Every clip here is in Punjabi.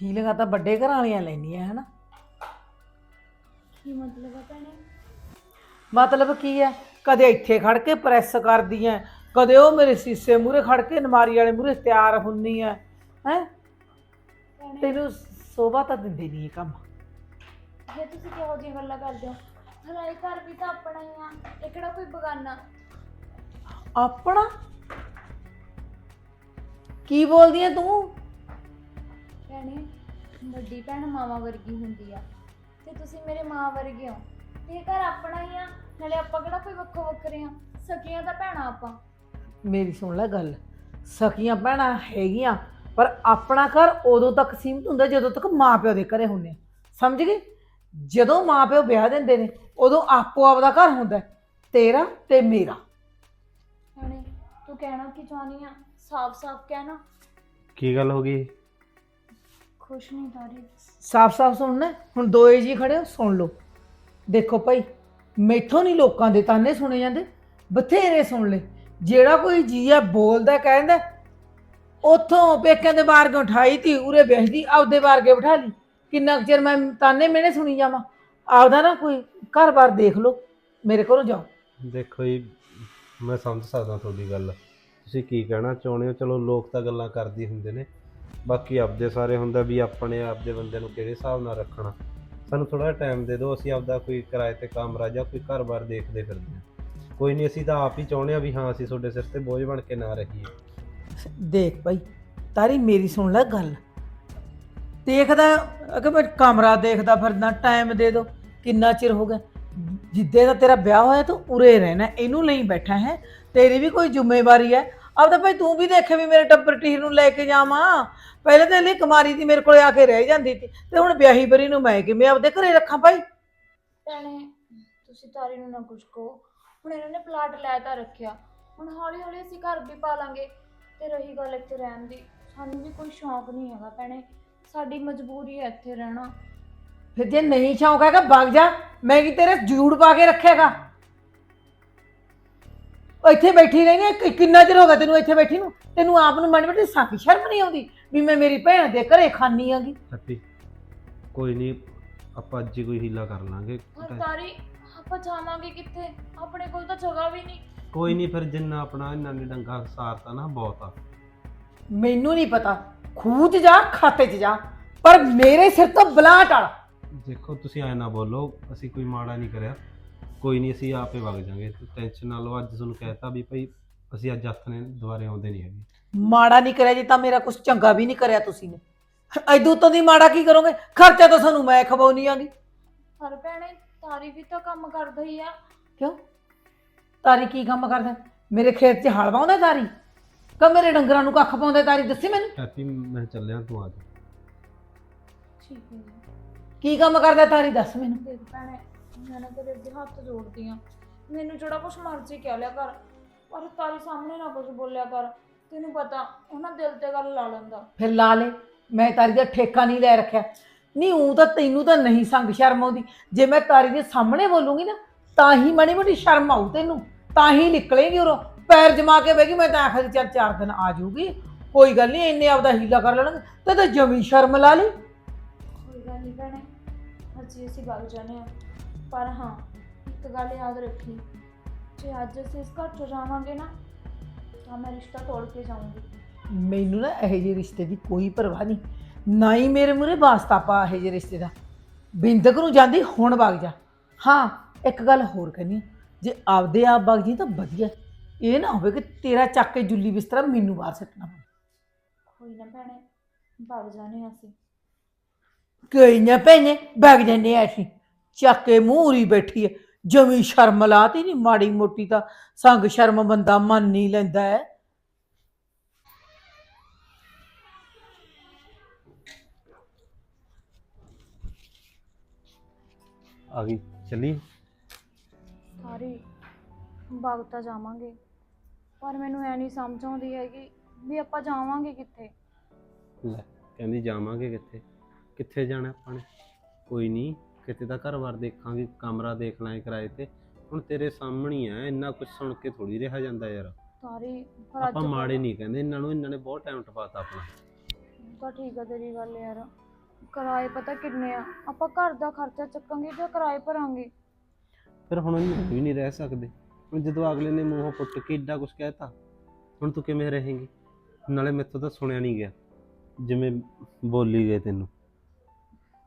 ਫੀਲਿੰਗਾਂ ਤਾਂ ਵੱਡੇ ਘਰਾਂ ਵਾਲੀਆਂ ਲੈਂਦੀਆਂ ਹਨਾ? ਕੀ ਮਤਲਬ ਹੈ ਭੈਣੇ? ਮਤਲਬ ਕੀ ਹੈ ਕਦੇ ਇੱਥੇ ਖੜ ਕੇ ਪ੍ਰੈਸ ਕਰਦੀ ਐ ਕਦੇ ਉਹ ਮੇਰੇ ਸੀਸੇ ਮੂਹਰੇ ਖੜ ਕੇ ਨਮਾਰੀ ਵਾਲੇ ਮੂਹਰੇ ਤਿਆਰ ਹੁੰਨੀ ਐ ਹੈ? ਭੈਣੇ। ਤੈਨੂੰ ਸੋਭਾ ਤਾਂ ਦਿੰਦੀ ਨਹੀਂ ਇਹ ਕੰਮ। ਜੇ ਤੁਸੀਂ ਕਿਹੋ ਜਿਹੀ ਗੱਲਾਂ ਕਰਦੇ ਹੋ? ਹਲਾਈ ਘਰ ਵੀ ਤਾਂ ਆਪਣਾ ਹੀ ਆ। ਇਹ ਕਿਹੜਾ ਕੋਈ ਬਗਾਨਾ? ਆਪਣਾ? ਕੀ ਬੋਲਦੀ ਐ ਤੂੰ? ਭੈਣੇ ਵੱਡੀ ਭੈਣ ਮਾਵਾ ਵਰਗੀ ਹੁੰਦੀ ਆ। ਤੇ ਤੁਸੀਂ ਮੇਰੇ ਮਾਂ ਵਰਗੇ ਹੋ। ਤੇ ਇਹ ਘਰ ਆਪਣਾ ਹੀ ਆ ਨਾਲੇ ਆਪਾਂ ਕਿਹੜਾ ਕੋਈ ਵੱਖੋ ਵੱਖਰੇ ਆ। ਸਕੀਆਂ ਤਾਂ ਭੈਣਾਂ ਆਪਾਂ। ਮੇਰੀ ਸੁਣ ਲੈ ਗੱਲ। ਸਕੀਆਂ ਭੈਣਾਂ ਹੈਗੀਆਂ ਪਰ ਆਪਣਾ ਘਰ ਉਦੋਂ ਤੱਕ ਸੀਮਤ ਹੁੰਦਾ ਜਦੋਂ ਤੱਕ ਮਾਪਿਓ ਦੇ ਘਰੇ ਆ। ਸਮਝ ਗਈ? ਜਦੋਂ ਮਾਪਿਓ ਵਿਆਹ ਦਿੰਦੇ ਨੇ ਉਦੋਂ ਆਪੋ ਆਪਦਾ ਘਰ ਹੁੰਦਾ ਹੈ, ਤੇਰਾ ਤੇ ਮੇਰਾ। ਭੈਣੇ ਤੂੰ ਕਹਿਣਾ ਕੀ ਚਾਹਨੀ ਆ? ਸਾਫ਼-ਸਾਫ਼ ਕਹਿਣਾ। ਕੀ ਗੱਲ ਹੋ ਗਈ? ਖੁਸ਼ ਨਹੀਂ ਤਾਰੀ। ਸਾਫ਼-ਸਾਫ਼ ਸੁਣਨਾ ਹੈ। ਹੁਣ ਦੋਏ ਜੀ ਖੜੇ ਹੋ ਸੁਣ ਲਓ। ਦੇਖੋ ਭਾਈ ਮੈਥੋਂ ਨਹੀਂ ਲੋਕਾਂ ਦੇ ਤਾਨੇ ਸੁਣੇ ਜਾਂਦੇ ਬਥੇਰੇ ਸੁਣ ਲੈ ਜਿਹੜਾ ਕੋਈ ਜੀ ਆ ਬੋਲਦਾ ਕਹਿੰਦਾ ਉਥੋਂ ਪੇਕਿਆਂ ਦੇ ਬਾਹਰ ਕਿਉਂ ਉਠਾਈ ਤੀ ਉਰੇ ਬੈਠਦੀ ਆਪਦੇ ਬਾਹਰ ਕੇ ਬਿਠਾ ਲਈ। ਕਿੰਨਾ ਕੁ ਚਿਰ ਮੈਂ ਤਾਨੇ ਮੈਨੇ ਸੁਣੀ ਜਾਵਾਂ? ਆਪਦਾ ਨਾ ਕੋਈ ਘਰ-ਬਾਰ ਦੇਖ ਲਓ ਮੇਰੇ ਕੋਲੋਂ ਜਾਓ। ਦੇਖੋ ਜੀ ਮੈਂ ਸਮਝ ਸਕਦਾ ਤੁਹਾਡੀ ਗੱਲ। ਤੁਸੀਂ ਕੀ ਕਹਿਣਾ ਚਾਹੁੰਦੇ ਹੋ? ਚਲੋ ਲੋਕ ਤਾਂ ਗੱਲਾਂ ਕਰਦੇ ਹੁੰਦੇ ਨੇ। ਬਾਕੀ ਆਪਦੇ ਸਾਰੇ ਹੁੰਦਾ ਵੀ ਆਪਣੇ ਆਪਦੇ ਬੰਦੇ ਨੂੰ ਕਿਹੜੇ ਹਿਸਾਬ ਨਾਲ ਰੱਖਣਾ। ਸਾਨੂੰ ਥੋੜਾ ਟਾਈਮ ਦੇ ਦਿਓ, ਅਸੀਂ ਆਪਦਾ ਕੋਈ ਕਿਰਾਏ ਤੇ ਕਮਰਾ ਜਾਂ ਕੋਈ ਘਰ-ਬਾਰ ਦੇਖਦੇ ਫਿਰਦੇ ਹਾਂ। ਕੋਈ ਨਹੀਂ, ਅਸੀਂ ਤਾਂ ਆਪ ਹੀ ਚਾਹੁੰਦੇ ਹਾਂ ਵੀ ਹਾਂ, ਅਸੀਂ ਤੁਹਾਡੇ ਸਿਰ ਤੇ ਬੋਝ ਬਣ ਕੇ ਨਾ ਰਹੀਏ। ਦੇਖ ਭਾਈ, ਤਾਰੀ ਮੇਰੀ ਸੁਣ ਲੈ ਗੱਲ। ਦੇਖਦਾ ਅਗੇ ਮੈਂ ਕਮਰਾ ਦੇਖਦਾ ਫਿਰਦਾ ਟਾਈਮ ਦੇ ਦੋ ਕਿੰਨਾ ਚਿਰ ਹੋ ਗਿਆ। ਜਿੱਦੇ ਦਾ ਤੇਰਾ ਵਿਆਹ ਹੋਇਆ, ਤੂੰ ਉਰੇ ਰਹਿਣਾ, ਇਹਨੂੰ ਲਈ ਬੈਠਾ ਹੈ। ਤੇਰੀ ਵੀ ਕੋਈ ਜ਼ਿੰਮੇਵਾਰੀ ਹੈ। ਆਪ ਤਾਂ ਭਾਈ ਤੂੰ ਵੀ ਦੇਖੇ ਵੀ ਮੇਰੇ ਟੱਬਰ ਟੀਰ ਨੂੰ ਲੈ ਕੇ ਜਾਵਾਂ। ਪਹਿਲੇ ਤਾਂ ਲਈ ਕੁਮਾਰੀ ਦੀ ਮੇਰੇ ਕੋਲੇ ਆ ਕੇ ਰਹਿ ਜਾਂਦੀ ਸੀ ਤੇ ਹੁਣ ਵਿਆਹੀ ਬਰੀ ਨੂੰ ਮੈਂ ਕਿਵੇਂ ਆਪਦੇ ਘਰੇ ਰੱਖਾਂ ਭਾਈ? ਭੈਣੇ ਤੁਸੀਂ ਤਾਰੀ ਨੂੰ ਨਾ ਕੁਝ ਕਹੋ। ਹੁਣ ਇਹਨਾਂ ਨੇ ਪਲਾਟ ਲੈ ਤਾਂ ਰੱਖਿਆ। ਹੁਣ ਹੌਲੀ ਹੌਲੀ ਅਸੀਂ ਘਰ ਵੀ ਪਾ ਲਾਂਗੇ ਤੇ ਰਹੀ ਗੱਲ ਇੱਥੇ ਰਹਿਣ ਦੀ ਸਾਨੂੰ ਵੀ ਕੋਈ ਸ਼ੌਂਕ ਨਹੀਂ ਹੈਗਾ ਭੈਣੇ। ਸਾਡੀ ਮਜਬੂਰੀ ਹੈ ਇੱਥੇ ਰਹਿਣਾ। ਫਿਰ ਜੇ ਨਹੀਂ ਸ਼ੌਂਕ ਹੈਗਾ ਵਗ ਜਾ। ਮੈਂ ਕੀ ਤੇਰੇ ਜੂੜ ਪਾ ਕੇ ਰੱਖੇਗਾ ਉਹ ਇੱਥੇ ਬੈਠੀ ਰਹੀ ਹੈ ਕਿ- ਕਿੰਨਾ ਚਿਰ ਹੋ ਗਿਆ ਤੈਨੂੰ ਇੱਥੇ ਬੈਠੀ ਨੂੰ? ਤੈਨੂੰ ਆਪ ਨੂੰ ਮਨ ਵਿੱਚ ਸਾਕੀ ਸ਼ਰਮ ਨਹੀਂ ਆਉਂਦੀ ਵੀ ਮੈਂ ਮੇਰੀ ਭੈਣ ਦੇ ਘਰੇ ਖਾਨੀ ਆਂਗੀ? ਹੈਪੀ ਕੋਈ ਨਹੀਂ ਆਪਾਂ ਅੱਜ ਹੀ ਕੋਈ ਹੀਲਾ ਕਰ ਲਾਂਗੇ। ਤਾਰੀ ਆਪਾਂ ਜਾਵਾਂਗੇ ਕਿੱਥੇ? ਆਪਣੇ ਕੋਲ ਤਾਂ ਜਗ੍ਹਾ ਵੀ ਨਹੀਂ। ਕੋਈ ਨਹੀਂ ਫਿਰ ਜਿੰਨਾ ਆਪਣਾ ਇਹਨਾਂ ਨੇ ਡੰਗਾ ਸਾਰਤਾ ਨਾ ਬਹੁਤ ਆ। ਮੈਨੂੰ ਨਹੀਂ ਪਤਾ ਖੂਹ 'ਚ ਜਾ ਖਾਤੇ 'ਚ ਜਾ ਪਰ ਮੇਰੇ ਸਿਰ ਤੋਂ ਬਲਾ ਟਲ ਦੇਖੋ ਤੁਸੀਂ ਐ ਨਾ ਬੋਲੋ ਅਸੀਂ ਕੋਈ ਮਾੜਾ ਨਹੀਂ ਕਰਿਆ। ਕੋਈ ਨਹੀਂ ਅਸੀਂ ਆਪੇ ਵਗ ਜਾਾਂਗੇ ਟੈਨਸ਼ਨ ਨਾ ਲਓ ਅੱਜ ਤੁਹਾਨੂੰ ਕਹਿਤਾ ਵੀ ਭਾਈ ਅਸੀਂ ਅੱਜ ਹੱਥ ਨੇ ਦੁਬਾਰੇ ਆਉਂਦੇ ਨਹੀਂ ਹੈਗੇ। ਮਾੜਾ ਨਹੀਂ ਕਰਿਆ ਜੀ ਤਾਂ ਮੇਰਾ ਕੁਝ ਚੰਗਾ ਵੀ ਨਹੀਂ ਕਰਿਆ ਤੁਸੀਂ ਨੇ। ਐਦੂ ਤੋਂ ਦੀ ਮਾੜਾ ਕੀ ਕਰੋਗੇ? ਖਰਚਾ ਤਾਂ ਸਾਨੂੰ ਮੈਂ ਖਵਾਉਣੀ ਆਂਗੀ ਪਰ ਭੈਣੇ ਤਾਰੀ ਵੀ ਤਾਂ ਕੰਮ ਕਰਦਾ ਹੀ ਆ। ਕਿਉਂ? ਤਾਰੀ ਕੀ ਕੰਮ ਕਰਦਾ? ਮੇਰੇ ਖੇਤ 'ਚ ਹਲ ਵਾਉਂਦਾ ਤਾਰੀ? ਕਿ ਮੇਰੇ ਡੰਗਰਾਂ ਨੂੰ ਕੱਖ ਪਾਉਂਦਾ ਤਾਰੀ? ਦੱਸੀ ਮੈਨੂੰ। ਹੈਪੀ ਮੈਂ ਚੱਲਿਆ ਤੂੰ ਆ ਜਾ। ਠੀਕ ਹੈ ਜੀ। ਕੀ ਕੰਮ ਕਰਦਾ ਤਾਰੀ? ਦੱਸ ਮੈਨੂੰ। ਦੇਖ ਭੈਣੇ ਮੈਂ ਨਾ ਤੇਰੇ ਅੱਗੇ ਹੱਥ ਜੋੜਦੀ ਆ ਮੈਨੂੰ ਜਿਹੜਾ ਕੁਛ ਮਰਜ਼ੀ ਕਹਿ ਲਿਆ ਕਰ ਪਰ ਤਾਰੀ ਸਾਹਮਣੇ ਨਾ ਕੁਝ ਬੋਲਿਆ ਕਰ। ਤੈਨੂੰ ਪਤਾ ਉਹਨਾਂ ਦਿਲ ਤੇ ਗੱਲ ਲਾ ਲੈਂਦਾ। ਫਿਰ ਲਾ ਲੈ ਮੈਂ ਤਾਰੀ ਦਾ ਠੇਕਾ ਨਹੀਂ ਲੈ ਰੱਖਿਆ। ਨਹੀਂ ਉਹ ਤਾਂ ਤੈਨੂੰ ਤਾਂ ਨਹੀਂ ਸੰਗ ਸ਼ਰਮ ਆਉਂਦੀ। ਜੇ ਮੈਂ ਤਾਰੀ ਦੇ ਸਾਹਮਣੇ ਬੋਲੂੰਗੀ ਨਾ ਤਾਂ ਹੀ ਮਣੀ ਮੋਟੀ ਸ਼ਰਮ ਆਊ ਤੈਨੂੰ। ਤਾਂ ਹੀ ਨਿਕਲੇਗੀ ਉਰੋਂ। ਪੈਰ ਜਮਾ ਕੇ ਬਹਿਗੀ ਮੈਂ ਤਾਂ ਆਖਰੀ ਚਾਰ ਚਾਰ ਦਿਨ ਆ ਜਾਊਗੀ। ਕੋਈ ਗੱਲ ਨਹੀਂ ਇੰਨੇ ਆਪਦਾ ਹੀਲਾ ਕਰ ਲੈਣਗੇ। ਤੇ ਤਾਂ ਜਮੀ ਸ਼ਰਮ ਲਾ ਲਈ। ਕੋਈ ਗੱਲ ਨਹੀਂ ਭੈਣੇ ਅੱਜ ਅਸੀਂ ਵਗ ਜਾਣੇ ਆ ਪਰ ਹਾਂ ਇੱਕ ਗੱਲ ਯਾਦ ਰੱਖੀ। ਜੇ ਅੱਜ ਅਸੀਂ ਇਸ ਘਰ ਚੋਂ ਜਾਵਾਂਗੇ ਨਾ ਤਾਂ ਮੈਂ ਰਿਸ਼ਤਾ ਤੋੜ ਕੇ ਜਾਊਂਗੀ। ਮੈਨੂੰ ਨਾ ਇਹੋ ਜਿਹੇ ਰਿਸ਼ਤੇ ਦੀ ਕੋਈ ਪਰਵਾਹ ਨਹੀਂ। ਨਾ ਹੀ ਮੇਰੇ ਮੂਰੇ ਵਾਸਤਾ ਪਾ ਇਹੋ ਜਿਹੇ ਰਿਸ਼ਤੇ ਦਾ। ਬਿੰਦਕ ਨੂੰ ਜਾਂਦੀ ਹੁਣ ਵਗ ਜਾ। ਹਾਂ ਇੱਕ ਗੱਲ ਹੋਰ ਕਰਨੀ। ਜੇ ਆਪਦੇ ਆਪ ਵਗ ਜੀ ਤਾਂ ਵਧੀਆ। ਇਹ ਨਾ ਹੋਵੇ ਕਿ ਤੇਰਾ ਚੱਕ ਕੇ ਜੁੱਲੀ ਬਿਸਤਰਾ ਮੈਨੂੰ ਬਾਹਰ ਸੱਟਣਾ ਪਵੇ। ਕੋਈ ਨਾ ਭੈਣੇ ਵਗ ਜਾਣੇ ਆ ਅਸੀਂ। ਕੋਈ ਨਾ ਭੈਣੇ ਵਗ ਜੰਨੇ ਐਸੀ ਚੱਕ ਕੇ ਮੂਹਰੀ ਬੈਠੀ ਹੈ ਜਮੀ ਸ਼ਰਮ ਲਾਤੀ ਨਹੀਂ ਮਾੜੀ ਮੋਟੀ ਤਾਂ। ਸੰਗ ਸ਼ਰਮ ਬੰਦਾ ਮੰਨ ਨਹੀਂ ਲੈਂਦਾ ਹੈ ਆ ਗਈ। ਚੱਲੀ? ਸਾਰੀ ਵਗ ਤਾਂ ਜਾਵਾਂਗੇ। ਪਰ ਮੈਨੂੰ ਐ ਨਹੀਂ ਸਮਝ ਆਉਂਦੀ ਹੈਗੀ ਵੀ ਆਪਾਂ ਜਾਵਾਂਗੇ ਕਿੱਥੇ। ਲੈ ਕਹਿੰਦੀ ਜਾਵਾਂਗੇ ਕਿੱਥੇ? ਕਿੱਥੇ ਜਾਣਾ ਆਪਾਂ ਨੇ? ਕੋਈ ਨਹੀਂ। ਕਿਤੇ ਦਾ ਘਰ-ਬਾਰ ਦੇਖਾਂਗੇ ਕਮਰਾ ਦੇਖ ਲਾਂਗੇ ਕਿਰਾਏ ਤੇ। ਹੁਣ ਤੇਰੇ ਸਾਹਮਣੇ ਹੀ ਆ ਇੰਨਾ ਕੁਝ ਸੁਣ ਕੇ ਥੋੜੀ ਰਿਹਾ ਜਾਂਦਾ ਯਾਰ। ਸਾਰੀ ਪਰ ਅੱਜ ਆਪਾਂ ਮਾੜੇ ਨਹੀਂ ਕਹਿੰਦੇ ਇਹਨਾਂ ਨੂੰ ਇਹਨਾਂ ਨੇ ਬਹੁਤ ਟਾਈਮ ਟਪਾਤਾ ਆਪਣਾ। ਤਾਂ ਠੀਕ ਹੈ ਤੇਰੀ ਗੱਲ ਯਾਰ। ਕਿਰਾਏ ਪਤਾ ਕਿੰਨੇ ਆ? ਆਪਾਂ ਘਰ ਦਾ ਖਰਚਾ ਚੱਕਾਂਗੇ ਜਾਂ ਕਿਰਾਏ ਭਰਾਂਗੇ? ਫਿਰ ਹੁਣ ਅਸੀਂ ਵੀ ਨਹੀਂ ਰਹਿ ਸਕਦੇ। ਹੁਣ ਜਦੋਂ ਅਗਲੇ ਨੇ ਮੂੰਹੋਂ ਪੁੱਟ ਕੇ ਏਡਾ ਕੁਝ ਕਹਿਤਾ ਹੁਣ ਤੂੰ ਕਿਵੇਂ ਰਹੇਂਗੀ? ਨਾਲੇ ਮੈਥੋਂ ਤਾਂ ਸੁਣਿਆ ਨਹੀਂ ਗਿਆ ਜਿਵੇਂ ਬੋਲੀ ਗਏ ਤੈਨੂੰ।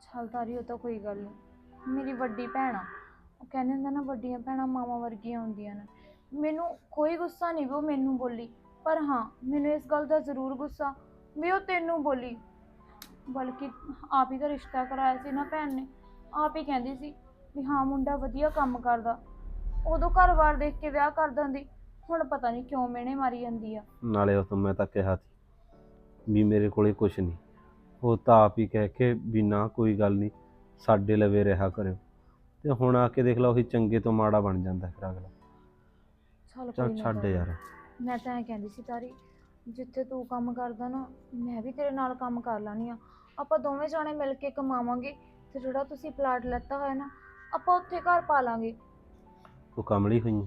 ਚੱਲ ਤਾਰੀ ਉਹ ਤਾਂ ਕੋਈ ਗੱਲ ਨਹੀਂ ਮੇਰੀ ਵੱਡੀ ਭੈਣ ਆ। ਉਹ ਕਹਿੰਦੇ ਹੁੰਦੇ ਨਾ, ਵੱਡੀਆਂ ਭੈਣਾਂ ਮਾਵਾਂ ਵਰਗੀਆਂ ਹੁੰਦੀਆਂ ਨੇ। ਮੈਨੂੰ ਕੋਈ ਗੁੱਸਾ ਨਹੀਂ ਵੀ ਉਹ ਮੈਨੂੰ ਬੋਲੀ। ਪਰ ਹਾਂ, ਮੈਨੂੰ ਇਸ ਗੱਲ ਦਾ ਜ਼ਰੂਰ ਗੁੱਸਾ ਵੀ ਉਹ ਤੈਨੂੰ ਬੋਲੀ। ਬਲਕਿ ਆਪ ਹੀ ਤਾਂ ਰਿਸ਼ਤਾ ਕਰਾਇਆ ਸੀ ਨਾ ਭੈਣ ਨੇ। ਆਪ ਹੀ ਕਹਿੰਦੀ ਸੀ ਵੀ ਹਾਂ, ਮੁੰਡਾ ਵਧੀਆ ਕੰਮ ਕਰਦਾ। ਉਦੋਂ ਘਰ-ਬਾਰ ਦੇਖ ਕੇ ਵਿਆਹ ਕਰ ਦਿੰਦੀ। ਹੁਣ ਪਤਾ ਨਹੀਂ ਕਿਉਂ ਮਿਹਣੇ ਮਾਰੀ ਜਾਂਦੀ ਆ। ਨਾਲੇ ਉਸ ਤੋਂ ਮੈਂ ਤਾਂ ਕਿਹਾ ਸੀ ਵੀ ਮੇਰੇ ਕੋਲੇ ਕੁਝ ਨਹੀਂ ਉਹ ਤਾਂ ਆਪ ਹੀ ਕਹਿ ਕੇ ਵੀ ਨਾ, ਕੋਈ ਗੱਲ ਨਹੀਂ ਸਾਡੇ ਲਵੇ ਰਿਹਾ ਕਰਿਓ। ਤੇ ਹੁਣ ਆ ਕੇ ਦੇਖ ਲਾ ਉਹੀ ਚੰਗੇ ਤੋਂ ਮਾੜਾ ਬਣ ਜਾਂਦਾ ਫਿਰ ਅਗਲਾ। ਚੱਲ ਚੱਲ ਕੋਈ ਨਾ ਛੱਡ ਤਾਰੀ। ਯਾਰ। ਮੈਂ ਤਾਂ ਐਂ ਕਹਿੰਦੀ ਸੀ ਤਾਰੀ ਜਿੱਥੇ ਤੂੰ ਕੰਮ ਕਰਦਾ ਨਾ ਮੈਂ ਵੀ ਤੇਰੇ ਨਾਲ ਕੰਮ ਕਰ ਲਾਨੀ ਆ ਆਪਾਂ ਦੋਵੇਂ ਜਾਣੇ ਮਿਲ ਕੇ ਕਮਾਵਾਂਗੇ ਤੇ ਜਿਹੜਾ ਤੁਸੀਂ ਪਲਾਟ ਲੈਤਾ ਹੋਇਆ ਨਾ ਆਪਾਂ ਉੱਥੇ ਘਰ ਪਾ ਲਾਂਗੇ। ਤੂੰ ਕਮਲੀ ਹੋਈ ਹੈ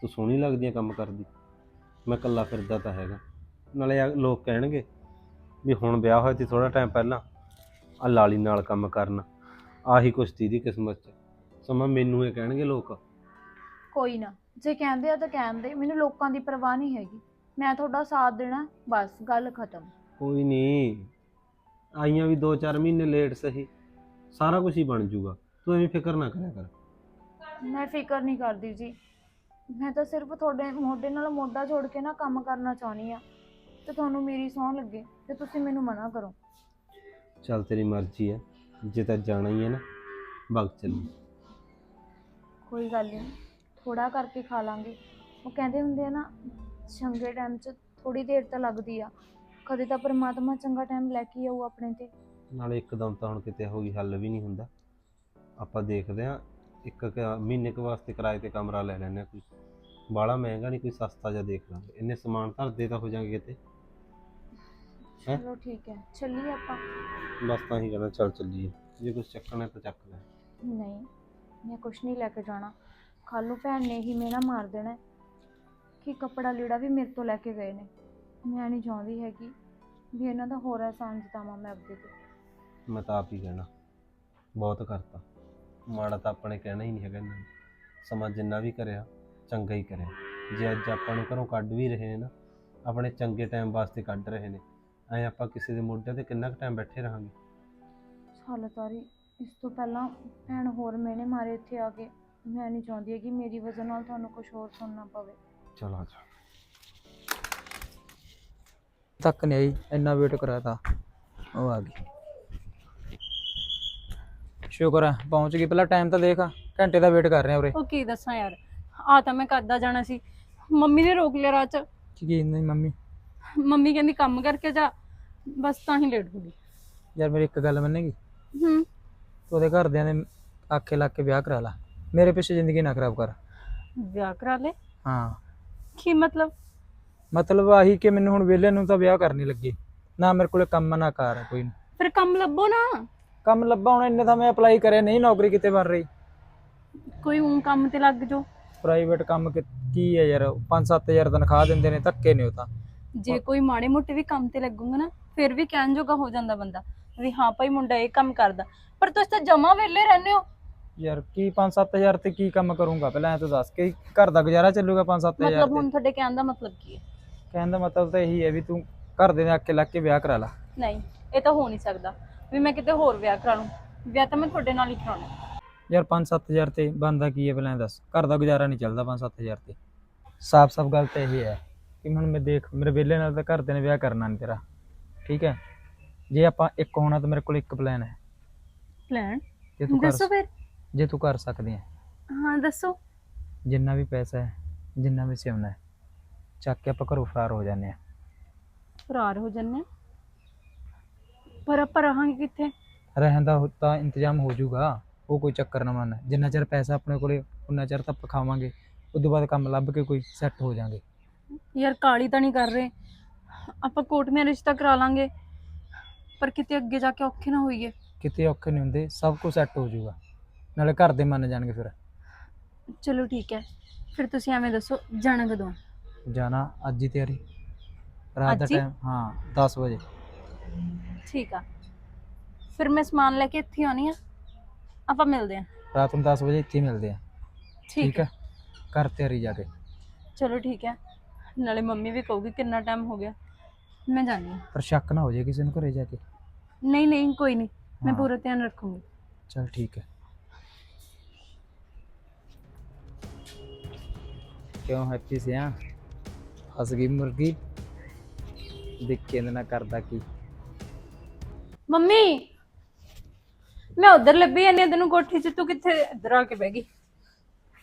ਤੂੰ ਸੋਹਣੀ ਲੱਗਦੀ ਹੈ ਕੰਮ ਕਰਦੀ। ਮੈਂ ਇਕੱਲਾ ਫਿਰਦਾ ਤਾਂ ਹੈਗਾ। ਨਾਲੇ ਆ ਲੋਕ ਕਹਿਣਗੇ ਵੀ ਹੁਣ ਵਿਆਹ ਹੋਇਆ ਤੇ ਥੋੜਾ ਟਾਈਮ ਪਹਿਲਾਂ। ਆ ਲਾਲੀ ਨਾਲ ਕੰਮ ਕਰਨਾ। ਆਹੀ ਕੁਛ ਤੀ ਦੀ ਕਿਸਮਤ 'ਚ। ਸਮਾਂ ਮੈਨੂੰ ਇਹ ਕਹਿਣਗੇ ਲੋਕ। ਕੋਈ ਨਾ ਜੇ ਕਹਿੰਦੇ ਆ ਤਾਂ ਕਹਿੰਦੇ ਮੈਨੂੰ ਲੋਕਾਂ ਦੀ ਪਰਵਾਹ ਨਹੀਂ ਹੈਗੀ। ਮੈਂ ਤੁਹਾਡਾ ਸਾਥ ਦੇਣਾ ਬਸ ਗੱਲ ਖਤਮ। ਕੋਈ ਨਹੀਂ ਆਈਆਂ ਵੀ 2-4 ਮਹੀਨੇ ਲੇਟ ਸਹੀ। ਸਾਰਾ ਕੁਝ ਹੀ ਬਣ ਜੂਗਾ। ਤੂੰ ਐਵੇਂ ਫਿਕਰ ਨਾ ਕਰਿਆ ਕਰ। ਮੈਂ ਫਿਕਰ ਨਹੀਂ ਕਰਦੀ ਜੀ। ਮੈਂ ਤਾਂ ਸਿਰਫ ਤੁਹਾਡੇ ਮੋਢੇ ਨਾਲ ਮੋਢਾ ਜੋੜ ਕੇ ਨਾ ਕੰਮ ਕਰਨਾ ਚਾਹੁੰਦੀ ਆ। ਤੇ ਤੁਹਾਨੂੰ ਮੇਰੀ ਸੌਂ ਲੱਗੇ ਤੇ ਤੁਸੀਂ ਮੈਨੂੰ ਮਨਾ ਕਰੋ। ਚੱਲ ਤੇਰੀ ਮਰਜ਼ੀ ਹੈ ਜੇ ਤਾਂ ਜਾਣਾ ਹੀ ਹੈ ਨਾ ਵਗ ਚੱਲੀ ਕੋਈ ਗੱਲ ਨਹੀਂ ਥੋੜਾ ਕਰਕੇ ਖਾ ਲਾਂਗੇ। ਉਹ ਕਹਿੰਦੇ ਹੁੰਦੇ ਆ ਨਾ ਚੰਗੇ ਟਾਈਮ 'ਚ ਥੋੜੀ ਦੇਰ ਤਾਂ ਲੱਗਦੀ ਆ। ਕਦੇ ਤਾਂ ਪ੍ਰਮਾਤਮਾ ਚੰਗਾ ਟਾਈਮ ਲੈ ਕੇ ਆਊ ਆਪਣੇ ਤੇ। ਨਾਲੇ ਇੱਕਦਮ ਤਾਂ ਹੁਣ ਕਿਤੇ ਹੋ ਗਈ ਹੱਲ ਵੀ ਨਹੀਂ ਹੁੰਦਾ। ਆਪਾਂ ਦੇਖਦੇ ਆ ਇੱਕ ਕੁ ਮਹੀਨੇ ਕੁ ਵਾਸਤੇ ਕਿਰਾਏ ਤੇ ਕਮਰਾ ਲੈ ਆ ਕੋਈ। ਬਾਹਲਾ ਮਹਿੰਗਾ ਨਹੀਂ ਕੋਈ ਸਸਤਾ ਜਿਹਾ ਦੇਖ ਲਾਂਗੇ। ਇੰਨੇ ਸਮਾਨ ਧਰਦੇ ਤਾਂ ਹੋ ਜਾਣਗੇ ਕਿਤੇ। ਹੈਂ? ਚਲੋ ਠੀਕ ਹੈ ਚੱਲੀਏ ਆਪਾਂ। ਬਸ ਤਾਂ ਹੀ ਕਹਿਣਾ ਚੱਲ ਚੱਲੀਏ। ਜੇ ਕੁਝ ਚੱਕਣਾ ਤਾਂ ਚੱਕ ਲੈ। ਨਹੀਂ ਮੈਂ ਕੁਛ ਨਹੀਂ ਲੈ ਕੇ ਜਾਣਾ। ਨੂੰ ਭੈਣ ਨੇ ਹੀ ਮੇਰਾ ਮਾਰ ਦੇਣਾ ਹੈ ਕਿ ਕੱਪੜਾ ਲੀੜਾ ਵੀ ਮੇਰੇ ਤੋਂ ਲੈ ਕੇ ਗਏ ਨੇ। ਮੈਂ ਨਹੀਂ ਚਾਹੁੰਦੀ ਹੈਗੀ ਵੀ ਇਹਨਾਂ ਦਾ ਹੋਰ ਅਹਿਸਾਨ ਜਤਾਵਾਂ ਮੈਂ ਅੱਗੇ ਤੇ। ਮੈਂ ਤਾਂ ਆਪ ਹੀ ਕਹਿਣਾ ਬਹੁਤ ਕਰਤਾ। ਮਾੜਾ ਤਾਂ ਆਪਣੇ ਕਹਿਣਾ ਹੀ ਨਹੀਂ ਹੈਗਾ ਇਹਨਾਂ ਨੇ। ਸਮਾਂ ਜਿੰਨਾ ਵੀ ਕਰਿਆ ਚੰਗਾ ਹੀ ਕਰਿਆ। ਜੇ ਅੱਜ ਆਪਾਂ ਨੂੰ ਘਰੋਂ ਕੱਢ ਵੀ ਰਹੇ ਨੇ ਨਾ ਆਪਣੇ ਚੰਗੇ ਟਾਈਮ ਵਾਸਤੇ ਕੱਢ ਰਹੇ ਨੇ ਐ ਆਪਾਂ ਕਿਸੇ ਦੇ ਮੋਢੇ ਤੇ ਕਿੰਨਾ ਕੁ ਟਾਈਮ ਬੈਠੇ ਰਹਾਂਗੇ? ਚੱਲ ਤਾਰੀ ਇਸ ਤੋਂ ਪਹਿਲਾਂ ਭੈਣ ਹੋਰ ਮੈਨੇ ਮਾਰੇ ਇੱਥੇ ਆ ਕੇ। ਮੈਂ ਨਹੀਂ ਚਾਹੁੰਦੀ ਕਿ ਮੇਰੀ ਵਜ੍ਹਾ ਨਾਲ ਤੁਹਾਨੂੰ ਕੁਝ ਹੋਰ ਸੁਣਨਾ ਪਵੇ। ਚਲ ਆ ਜਾ। ਤੱਕ ਨਹੀਂ ਆਈ ਇੰਨਾ ਵੇਟ ਕਰਾਇਆ ਤਾ ਉਹ ਆ ਗਈ। ਸ਼ੁਕਰ ਹੈ ਪਹੁੰਚ ਗਈ। ਪਹਿਲਾਂ ਟਾਈਮ ਤਾਂ ਦੇਖ ਘੰਟੇ ਦਾ ਵੇਟ ਕਰ ਰਹੇ ਆ ਉਰੇ। ਉਹ ਕੀ ਦੱਸਾਂ ਯਾਰ ਆ ਤਾਂ ਮੈਂ ਕਰਦਾ ਜਾਣਾ ਸੀ। ਮੰਮੀ ਨੇ ਰੋਕ ਲਿਆ ਰਾਹ 'ਚ। ਕੀ ਨਹੀਂ ਮੰਮੀ? ਮੰਮੀ ਕਹਿੰਦੀ ਕੰਮ ਕਰਕੇ ਜਾ। ਬਸ ਤਾਂ ਹੀ ਲੇਟ ਹੋ ਗਈ। ਯਾਰ ਮੇਰੀ ਇੱਕ ਗੱਲ ਮੰਨੇਗੀ? ਹੂੰ। ਤੂੰ ਉਹਦੇ ਘਰਦਿਆਂ ਦੇ ਆਖੇ ਲੱਗ ਕੇ ਵਿਆਹ ਕਰਾ ਲਾ। ਮੇਰੇ ਪਿੱਛੇ ਜ਼ਿੰਦਗੀ ਨਾ ਖਰਾਬ ਕਰ। ਵਿਆਹ ਕਰਾ ਲੈ? ਹਾਂ। ਕੀ ਮਤਲਬ? ਮਤਲਬ ਆਹੀ ਕਿ ਮੈਨੂੰ ਹੁਣ ਵਿਹਲੇ ਨੂੰ ਤਾਂ ਵਿਆਹ ਕਰਨੀ ਲੱਗੀ। ਨਾ ਮੇਰੇ ਕੋਲੇ ਕੰਮ ਨਾ ਕਾਰ ਕੋਈ। ਫਿਰ ਕੰਮ ਲੱਭੋ ਨਾ। ਕੰਮ ਲੱਭਾ ਹੁਣ ਇੰਨੇ ਤਾਂ ਮੈਂ ਅਪਲਾਈ ਕਰਿਆ ਨਹੀਂ ਨੌਕਰੀ ਕਿਤੇ ਬਣ ਰਹੀ। ਕੋਈ ਉਂ ਕੰਮ ਤੇ ਲੱਗ ਜਾਓ। ਪ੍ਰਾਈਵੇਟ ਕੰਮ ਕਿ- ਕੀ ਹੈ ਯਾਰ 5-7000 ਤਨਖਾਹ ਦਿੰਦੇ ਨੇ ਧੱਕੇ ਨੇ ਉਹ ਤਾਂ। ਜੇ ਕੋਈ ਮਾੜੇ ਮੋਟੇ ਵੀ ਕੰਮ ਤੇ ਲੱਗੂਗਾ ਨਾ ਫਿਰ ਵੀ ਕਹਿਣ ਜੋਗਾ ਹੋ ਜਾਂਦਾ ਬੰਦਾ ਵੀ ਹਾਂ ਭਾਈ ਮੁੰਡਾ ਇਹ ਕੰਮ ਕਰਦਾ। ਪਰ ਤੁਸੀਂ ਤਾਂ ਜਮਾ ਵਿਹਲੇ ਰਹਿੰਦੇ ਹੋ। ਯਾਰ ਕੀ 5-7000 ਤੇ ਕੀ ਕੰਮ ਕਰੂੰਗਾ? ਪਹਿਲਾਂ ਐ ਤੂੰ ਦੱਸ ਕਿ ਘਰ ਦਾ ਗੁਜ਼ਾਰਾ ਚੱਲੂਗਾ 5-7000 ਮਤਲਬ ਹੁਣ ਤੁਹਾਡੇ ਕਹਿਣ ਦਾ ਮਤਲਬ ਕੀ ਹੈ? ਕਹਿਣ ਦਾ ਮਤਲਬ ਤਾਂ ਇਹੀ ਹੈ ਵੀ ਤੂੰ ਘਰ ਦੇ ਆਕੇ ਲੱਗ ਕੇ ਵਿਆਹ ਕਰਾ ਲਾ। ਨਹੀਂ ਇਹ ਤਾਂ ਹੋ ਨਹੀਂ ਸਕਦਾ ਵੀ ਮੈਂ ਕਿਤੇ ਹੋਰ ਵਿਆਹ ਕਰਾ ਲੂੰ। ਵਿਆਹ ਤਾਂ ਮੈਂ ਤੁਹਾਡੇ ਨਾਲ ਹੀ ਕਰਾਉਣਾ ਯਾਰ 5-7000 ਤੇ ਬੰਦਾ ਕੀ ਹੈ ਪਹਿਲਾਂ ਦੱਸ। ਘਰ ਦਾ ਗੁਜ਼ਾਰਾ ਨਹੀਂ ਚੱਲਦਾ 5-7000 ਤੇ। ਸਾਫ਼-ਸਾਫ਼ ਗੱਲ ਤਾਂ ਇਹ ਹੈ ਕਿ ਹੁਣ ਮੈਂ ਦੇਖ ਮੇਰੇ ਵਿਹਲੇ ਨਾਲ ਤਾਂ ਘਰ ਦੇ ਨੇ ਵਿਆਹ ਕਰਨਾ ਨਹੀਂ ਤੇਰਾ। ਠੀਕ ਹੈ? ਜੇ ਆਪਾਂ ਇੱਕ ਹੋਣਾ ਤਾਂ ਮੇਰੇ ਕੋਲ ਇੱਕ ਪਲਾਨ ਹੈ। ਪਲਾਨ ਜੇ ਤੂੰ ਕਰ ਦੱਸੋ ਫਿਰ। ਜੇ ਤੂੰ ਕਰ ਸਕਦੀ ਹੈ। ਹਾਂ ਦੱਸੋ। ਜਿੰਨਾ ਵੀ ਪੈਸਾ ਹੈ ਜਿੰਨਾ ਵੀ ਸਿਉਣਾ ਹੈ ਚੱਕ ਕੇ ਆਪਾਂ ਘਰੋਂ ਫਰਾਰ ਹੋ ਜਾਂਦੇ ਆ ਫਰਾਰ ਹੋ ਜੰਨੇ ਪਰ ਆਪਾਂ ਰਹਾਂਗੇ ਕਿੱਥੇ? ਰਹਿਣ ਦਾ ਹੋ- ਤਾਂ ਇੰਤਜ਼ਾਮ ਹੋ ਜਾਊਗਾ। ਉਹ ਕੋਈ ਚੱਕਰ ਨਾ ਮੰਨ। ਜਿੰਨਾ ਚਿਰ ਪੈਸਾ ਆਪਣੇ ਕੋਲੇ ਉਨਾ ਚਿਰ ਤਾਂ ਆਪਾਂ ਖਾਵਾਂਗੇ। ਉਸ ਤੋਂ ਬਾਅਦ ਕੰਮ ਲੱਭ ਕੇ ਕੋਈ ਸੈੱਟ ਹੋ ਜਾਾਂਗੇ। ਯਾਰ ਕਾਲੀ ਤਾਂ ਨਹੀਂ ਕਰ ਰਹੇ। ਆਪਾਂ ਕੋਰਟ ਮੈਰਿਜ ਤਾਂ ਕਰਾ ਲਾਂਗੇ ਪਰ ਕਿਤੇ ਅੱਗੇ ਜਾ ਕੇ ਔਖੇ ਨਾ ਹੋਈਏ। ਕਿਤੇ ਔਖੇ ਨਹੀਂ ਹੁੰਦੇ ਸਭ ਕੁਝ ਸੈੱਟ ਹੋ ਜਾਊਗਾ। ਨਾਲੇ ਘਰ ਦੇ ਮੰਨ ਜਾਣਗੇ ਫਿਰ। ਚਲੋ ਠੀਕ ਹੈ ਫਿਰ ਤੁਸੀਂ ਐਵੇਂ ਦੱਸੋ ਜਾਣਾ ਕਦੋਂ? ਜਾਣਾ ਅੱਜ ਹੀ ਤਿਆਰੀ। ਰਾਤ ਦਾ ਅੱਜ ਹੀ? ਟਾਈਮ ਹਾਂ 10 ਵਜੇ। ਠੀਕ ਆ। ਫਿਰ ਮੈਂ ਸਮਾਨ ਲੈ ਕੇ ਇੱਥੇ ਆਉਣੀ ਆ। ਆਪਾਂ ਮਿਲਦੇ ਆ। ਰਾਤ ਨੂੰ 10 ਵਜੇ ਇੱਥੇ ਹੀ ਮਿਲਦੇ ਆ। ਠੀਕ ਹੈ। ਘਰ ਤਿਆਰੀ ਜਾ ਕੇ। ਚਲੋ ਠੀਕ ਹੈ। ਨਾਲੇ ਮੰਮੀ ਵੀ ਕਹੂਗੀ ਕਿੰਨਾ ਟਾਈਮ ਹੋ ਗਿਆ। ਮੈਂ ਜਾਣੀ ਪਰ ਸ਼ੱਕ ਨਾ ਹੋ ਜਾਏ ਕਿਸੇ ਨੂੰ ਘਰੇ ਜਾ ਕੇ। ਨਹੀਂ ਨਹੀਂ ਕੋਈ ਨਹੀਂ। ਮੈਂ ਹਾਂ। ਪੂਰਾ ਧਿਆਨ ਰੱਖੂੰਗੀ। ਚਲ ਠੀਕ ਹੈ। ਕਿਉਂ ਹੈਪੀ ਸਿਆ ਫਸ ਗਈ ਮੁਰਗੀ। ਦੇਖ ਕੇ ਨਾ ਕਰਦਾ ਕੀ। ਮੰਮੀ ਮੈਂ ਉਧਰ ਲੱਭੀ ਜਾਂਦੀ ਹਾਂ ਤੈਨੂੰ ਕੋਠੀ 'ਚ। ਤੂੰ ਕਿੱਥੇ ਇੱਧਰ ਆ ਕੇ ਬਹਿ ਗਈ?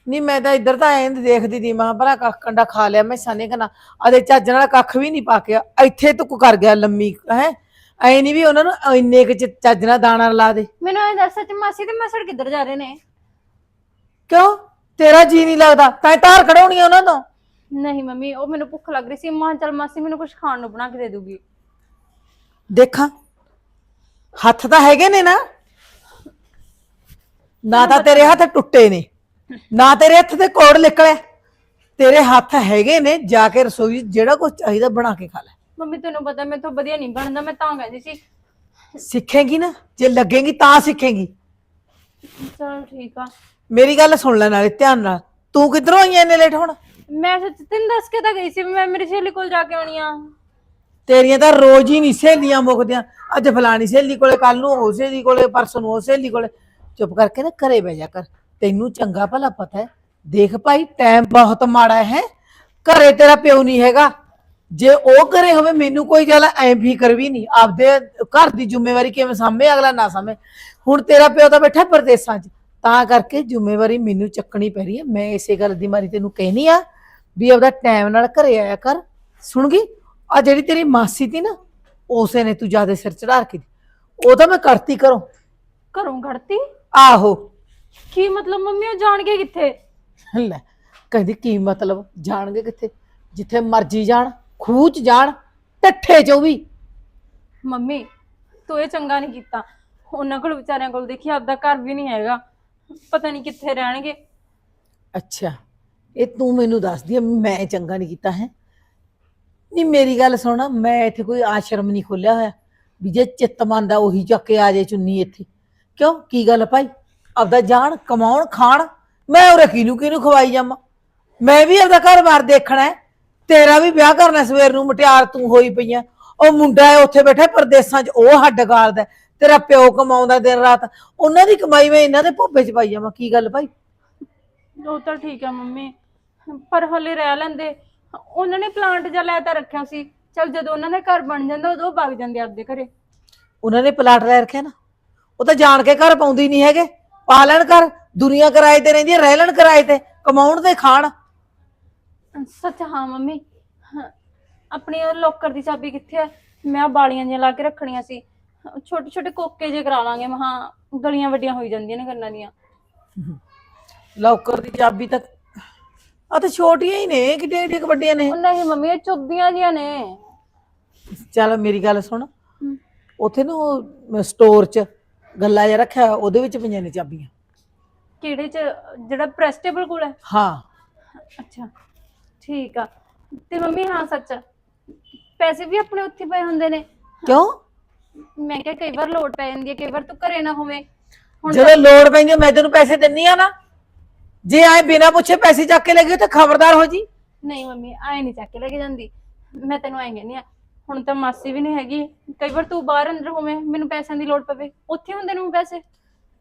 ਨਹੀਂ ਮੈਂ ਤਾਂ ਇੱਧਰ ਤਾਂ ਐਂ ਦੇਖਦੀ ਦੀ ਮਾਂ ਭਲਾ ਕੱਖ ਕੰਡਾ ਖਾ ਲਿਆ ਮੈਂ ਸਾਨੇ ਕਨਾ। ਅਦੇ ਚੱਜ ਨਾਲ ਕੱਖ ਵੀ ਨਹੀਂ ਪਾ ਕੇ ਇੱਥੇ ਤੂੰ ਕਰ ਗਿਆ ਲੰਮੀ ਹੈ। ਐ ਨਹੀਂ ਵੀ ਉਹਨਾਂ ਨੂੰ ਇੰਨੇ ਕੁ ਚੱਜ ਨਾਲ ਦਾਣਾ ਲਾ ਦੇ। ਮੈਨੂੰ ਇਹ ਦੱਸ ਸੱਚ ਮਾਸੀ ਤੇ ਮਾਸੜ ਕਿੱਧਰ ਜਾ ਰਹੇ ਨੇ? ਕਿਉਂ? ਤੇਰਾ ਜੀ ਨਹੀਂ ਲੱਗਦਾ ਤਾਂ ਧਾਰ ਆ ਉਹਨਾਂ ਤੋਂ। ਨਹੀਂ ਮੰਮੀ ਉਹ ਮੈਨੂੰ ਭੁੱਖ ਲੱਗ ਰਹੀ ਸੀ ਮਾਂ ਚੱਲ ਮਾਸੀ ਮੈਨੂੰ ਕੁਝ ਖਾਣ ਨੂੰ ਬਣਾ ਕੇ ਦੇ ਦੂਗੀ। ਦੇਖਾਂ ਹੱਥ ਤਾਂ ਹੈਗੇ ਨੇ ਨਾ। ਨਾ ਤਾਂ ਤੇਰੇ ਹੱਥ ਟੁੱਟੇ ਨੇ। ਨਾ ਤੇਰੇ ਹੱਥ ਤੇ ਕੋੜ ਨਿਕਲਿਆ ਤੇਰੇ ਹੱਥ ਹੈਗੇ ਨੇ ਜਾ ਕੇ ਰਸੋਈ 'ਚ ਜਿਹੜਾ ਕੁਝ ਚਾਹੀਦਾ ਬਣਾ ਕੇ ਖਾ ਲੈ। ਮੰਮੀ ਤੈਨੂੰ ਪਤਾ ਮੈਥੋਂ ਵਧੀਆ ਨਹੀਂ ਬਣਦਾ ਮੈਂ ਤਾਂ ਕਹਿੰਦੀ ਸੀ। ਸਿੱਖੇਂਗੀ ਨਾ ਜੇ ਲੱਗੇਗੀ ਤਾਂ ਸਿੱਖੇਂਗੀ। ਚਲ ਠੀਕ ਆ। ਮੇਰੀ ਗੱਲ ਸੁਣ ਲੈ ਨਾਲੇ ਧਿਆਨ ਨਾਲ। ਤੂੰ ਕਿੱਧਰੋਂ ਆਈ ਐ ਇੰਨੇ ਲੇਟ ਹੁਣ? ਮੈਂ ਸੱਚ ਤੈਨੂੰ ਦੱਸ ਕੇ ਤਾਂ ਗਈ ਸੀ ਵੀ ਮੈਂ ਮੇਰੀ ਸਹੇਲੀ ਕੋਲ ਜਾ ਕੇ ਆਉਣੀ ਆ। ਤੇਰੀਆਂ ਤਾਂ ਰੋਜ਼ ਹੀ ਨਹੀਂ ਸਹੇਲੀਆਂ ਮੁੱਕਦੀਆਂ। ਅੱਜ ਫਲਾਣੀ ਸਹੇਲੀ ਕੋਲੇ ਕੱਲ ਨੂੰ ਉਹ ਸਹੇਲੀ ਕੋਲੇ ਪਰਸੋਂ ਨੂੰ ਉਹ ਸਹੇਲੀ ਕੋਲੇ। ਚੁੱਪ ਕਰਕੇ ਨਾ ਘਰੇ ਬਹਿ ਜਾ ਕਰ। ਤੈਨੂੰ ਚੰਗਾ ਭਲਾ ਪਤਾ ਹੈ। ਦੇਖ ਭਾਈ ਟਾਈਮ ਬਹੁਤ ਮਾੜਾ ਹੈ। ਘਰੇ ਤੇਰਾ ਪਿਓ ਨਹੀਂ ਹੈਗਾ। ਜੇ ਉਹ ਘਰੇ ਹੋਵੇ ਮੈਨੂੰ ਕੋਈ ਗੱਲ ਐ ਫਿਕਰ ਵੀ ਨਹੀਂ। ਆਪਦੇ ਘਰ ਦੀ ਜ਼ਿੰਮੇਵਾਰੀ ਕਿਵੇਂ ਸਾਂਭੇ ਅਗਲਾ ਨਾ ਸਾਂਭੇ। ਹੁਣ ਤੇਰਾ ਪਿਓ ਤਾਂ ਬੈਠਾ ਪਰਦੇਸਾਂ 'ਚ। ਤਾਂ ਕਰਕੇ ਜ਼ਿੰਮੇਵਾਰੀ ਮੈਨੂੰ ਚੱਕਣੀ ਪੈ ਰਹੀ ਹੈ। ਮੈਂ ਇਸੇ ਗੱਲ ਦੀ ਮਾਰੀ ਤੈਨੂੰ ਕਹਿਨੀ ਆ ਵੀ ਆਪਦਾ ਟਾਈਮ ਨਾਲ ਘਰੇ ਆਇਆ ਕਰ। ਸੁਣ ਗਈ? ਆ ਜਿਹੜੀ ਤੇਰੀ ਮਾਸੀ ਤੀ ਨਾ ਉਸੇ ਨੇ ਤੂੰ ਜ਼ਿਆਦਾ ਸਿਰ ਚੜਾ ਤੀ। ਉਹ ਤਾਂ ਮੈਂ ਕਰਤੀ ਕਰੋ ਘਰੋਂ ਘੜਤੀ? ਆਹੋ। ਕੀ ਮਤਲਬ ਮੰਮੀ ਉਹ ਜਾਣ ਕੇ ਕਿੱਥੇ? ਲੈ ਕਹਿੰਦੀ ਕੀ ਮਤਲਬ? ਜਾਣਗੇ ਕਿੱਥੇ? ਜਿੱਥੇ ਮਰਜ਼ੀ ਜਾਣ ਖੂਹ ਚ ਜਾਣ ਟੱਠੇ ਚੋਂ ਵੀ। ਮੰਮੀ ਤੂੰ ਇਹ ਚੰਗਾ ਨਹੀਂ ਕੀਤਾ। ਉਹਨਾਂ ਕੋਲ ਵਿਚਾਰਿਆਂ ਕੋਲ ਦੇਖੀ ਆਪਦਾ ਘਰ ਵੀ ਨਹੀਂ ਹੈਗਾ। ਪਤਾ ਨਹੀਂ ਕਿੱਥੇ ਰਹਿਣਗੇ। ਅੱਛਾ ਇਹ ਤੂੰ ਮੈਨੂੰ ਦੱਸਦੀ ਮੈਂ ਚੰਗਾ ਨਹੀਂ ਕੀਤਾ ਹੈ? ਨਹੀਂ ਮੇਰੀ ਗੱਲ ਸੁਣ ਮੈਂ ਇੱਥੇ ਕੋਈ ਆਸ਼ਰਮ ਨਹੀਂ ਖੋਲਿਆ ਹੋਇਆ। ਵੀ ਜੇ ਚਿੱਤ ਮੰਨਦਾ ਉਹੀ ਚੱਕ ਕੇ ਆ ਜੇ ਚੁੰਨੀ ਇੱਥੇ। ਕਿਉਂ? ਕੀ ਗੱਲ ਭਾਈ? ਆਪਦਾ ਜਾਣ ਕਮਾਉਣ ਖਾਣ ਮੈਂ ਉਰੇ ਕਿਹਨੂੰ ਕਿਹਨੂੰ ਖਵਾਈ ਜਾਵਾਂ? ਮੈਂ ਵੀ ਆਪਦਾ ਘਰ-ਬਾਰ ਦੇਖਣਾ ਹੈ। ਤੇਰਾ ਵੀ ਵਿਆਹ ਕਰਨਾ ਸਵੇਰ ਨੂੰ ਮਟਿਆਰ ਤੂੰ ਹੋਈ ਪਈਆਂ ਉਹ ਮੁੰਡਾ ਹੈ ਉੱਥੇ ਬੈਠਾ ਪਰਦੇਸਾਂ 'ਚ ਉਹ ਹੱਡ ਗਾਲਦਾ ਹੈ। ਤੇਰਾ ਪਿਓ ਕਮਾਉਂਦਾ ਦਿਨ ਰਾਤ। ਉਹਨਾਂ ਦੀ ਕਮਾਈ ਮੈਂ ਇਹਨਾਂ ਦੇ ਭੋਪੇ 'ਚ ਪਾਈ ਜਾਵਾਂ। ਕੀ ਗੱਲ ਭਾਈ? ਉਹ ਤਾਂ ਠੀਕ ਆ ਮੰਮੀ। ਪਰ ਹਲੇ ਰਹਿ ਲੈਂਦੇ। ਉਹਨਾਂ ਨੇ ਪਲਾਂਟ ਜਾਂ ਲੈ ਤਾਂ ਰੱਖਿਆ ਸੀ। ਚਲ ਜਦੋਂ ਉਹਨਾਂ ਦਾ ਘਰ ਬਣ ਜਾਂਦਾ ਉਦੋਂ ਉਹ ਵਗ ਜਾਂਦੇ ਆਪਦੇ ਘਰੇ। ਉਹਨਾਂ ਨੇ ਪਲਾਟ ਲੈ ਰੱਖਿਆ ਨਾ। ਉਹ ਤਾਂ ਜਾਣ ਕੇ ਘਰ ਪਾਉਂਦੀ ਨਹੀਂ ਹੈਗੇ। ਪਾ ਲੈਣ ਘਰ ਦੁਨੀਆ ਕਿਰਾਏ ਤੇ ਰਹਿੰਦੀ ਹੈ ਰਹਿ ਲੈਣ ਕਿਰਾਏ ਤੇ ਕਮਾਉਣ ਤੇ ਖਾਣ। ਸੱਚ ਹਾਂ ਮੰਮੀ। ਹਾਂ, ਆਪਣੀ ਉਹ ਲੋਕਰ ਦੀ ਚਾਬੀ ਕਿੱਥੇ ਹੈ ਮੈਂ ਆਹ ਬਾਲੀਆਂ ਜਿਹੀਆਂ ਲਾ ਕੇ ਰੱਖਣੀਆਂ ਸੀ। ਛੋਟੇ ਛੋਟੇ ਕੋਕੇ ਜੇ ਕਰਾ ਲਾਂਗੇ ਮਹਾ ਗਲੀਆਂ ਵੱਡੀਆਂ ਹੋਈ ਜਾਂਦੀਆਂ ਨੇ ਕੰਨਾਂ ਦੀਆਂ। ਲੌਕਰ ਦੀ ਚਾਬੀ ਤੱਕ ਆ ਤਾਂ ਛੋਟੀਆਂ ਹੀ ਨੇ ਕਿੱਡੀਆਂ ਕਿੱਡੀਆਂ ਕੁ ਵੱਡੀਆਂ ਨੇ। ਉਹ ਨਹੀਂ ਮੰਮੀ ਇਹ ਚੁੱਭਦੀਆਂ ਜੀਆਂ ਨੇ। ਚੱਲ ਮੇਰੀ ਗੱਲ ਸੁਣ। ਉੱਥੇ ਨਾ ਉਹ ਸਟੋਰ 'ਚ ਗੱਲਾ ਜਿਹਾ ਰੱਖਿਆ ਹੋਇਆ, ਉਹਦੇ ਵਿੱਚ ਪਈਆਂ ਨੇ ਚਾਬੀਆਂ। ਕਿਹੜੇ ਚ? ਜਿਹੜਾ ਪ੍ਰੈਸਟੇਬਲ ਕੋਲ ਹੈ? ਹਾਂ। ਅੱਛਾ ਠੀਕ ਆ। ਤੇ ਮੰਮੀ ਹਾਂ ਸੱਚ ਪੈਸੇ ਵੀ ਆਪਣੇ ਉੱਥੇ ਪਏ ਹੁੰਦੇ ਨੇ। ਕਿਉਂ? ਮੈਂ ਕਿਹਾ ਕਈ ਵਾਰ ਲੋਡ ਪੈ ਜਾਂਦੀ ਹੈ ਕਈ ਵਾਰ ਤੂੰ ਘਰੇ ਨਾ ਹੋਵੇਂ। ਹੁਣ ਜਦੋਂ ਲੋੜ ਪੈਂਦੀ ਹੈ, ਮੈਂ ਤੈਨੂੰ ਪੈਸੇ ਦਿੰਨੀ ਆ ਨਾ। ਜੇ ਆਏ ਬਿਨਾ ਪੁੱਛੇ ਪੈਸੇ ਚੱਕ ਕੇ ਲੈ ਗਏ ਤਾਂ ਖਬਰਦਾਰ ਹੋ ਜੀ। ਨਹੀਂ ਮੰਮੀ ਆਏ ਨਹੀਂ ਚੱਕ ਕੇ ਲੈ ਕੇ ਜਾਂਦੀ। ਮੈਂ ਤੈਨੂੰ ਐਂ ਕਹਿੰਦੀ ਆ ਹੁਣ ਤਾਂ ਮਾਸੀ ਵੀ ਨਹੀਂ ਹੈਗੀ। ਕਈ ਵਾਰ ਤੂੰ ਬਾਹਰ ਅੰਦਰ ਹੋਵੇਂ ਮੈਨੂੰ ਪੈਸਿਆਂ ਦੀ ਲੋੜ ਪਵੇ। ਉੱਥੇ ਹੁੰਦੇ ਨੇ ਉਹ ਪੈਸੇ।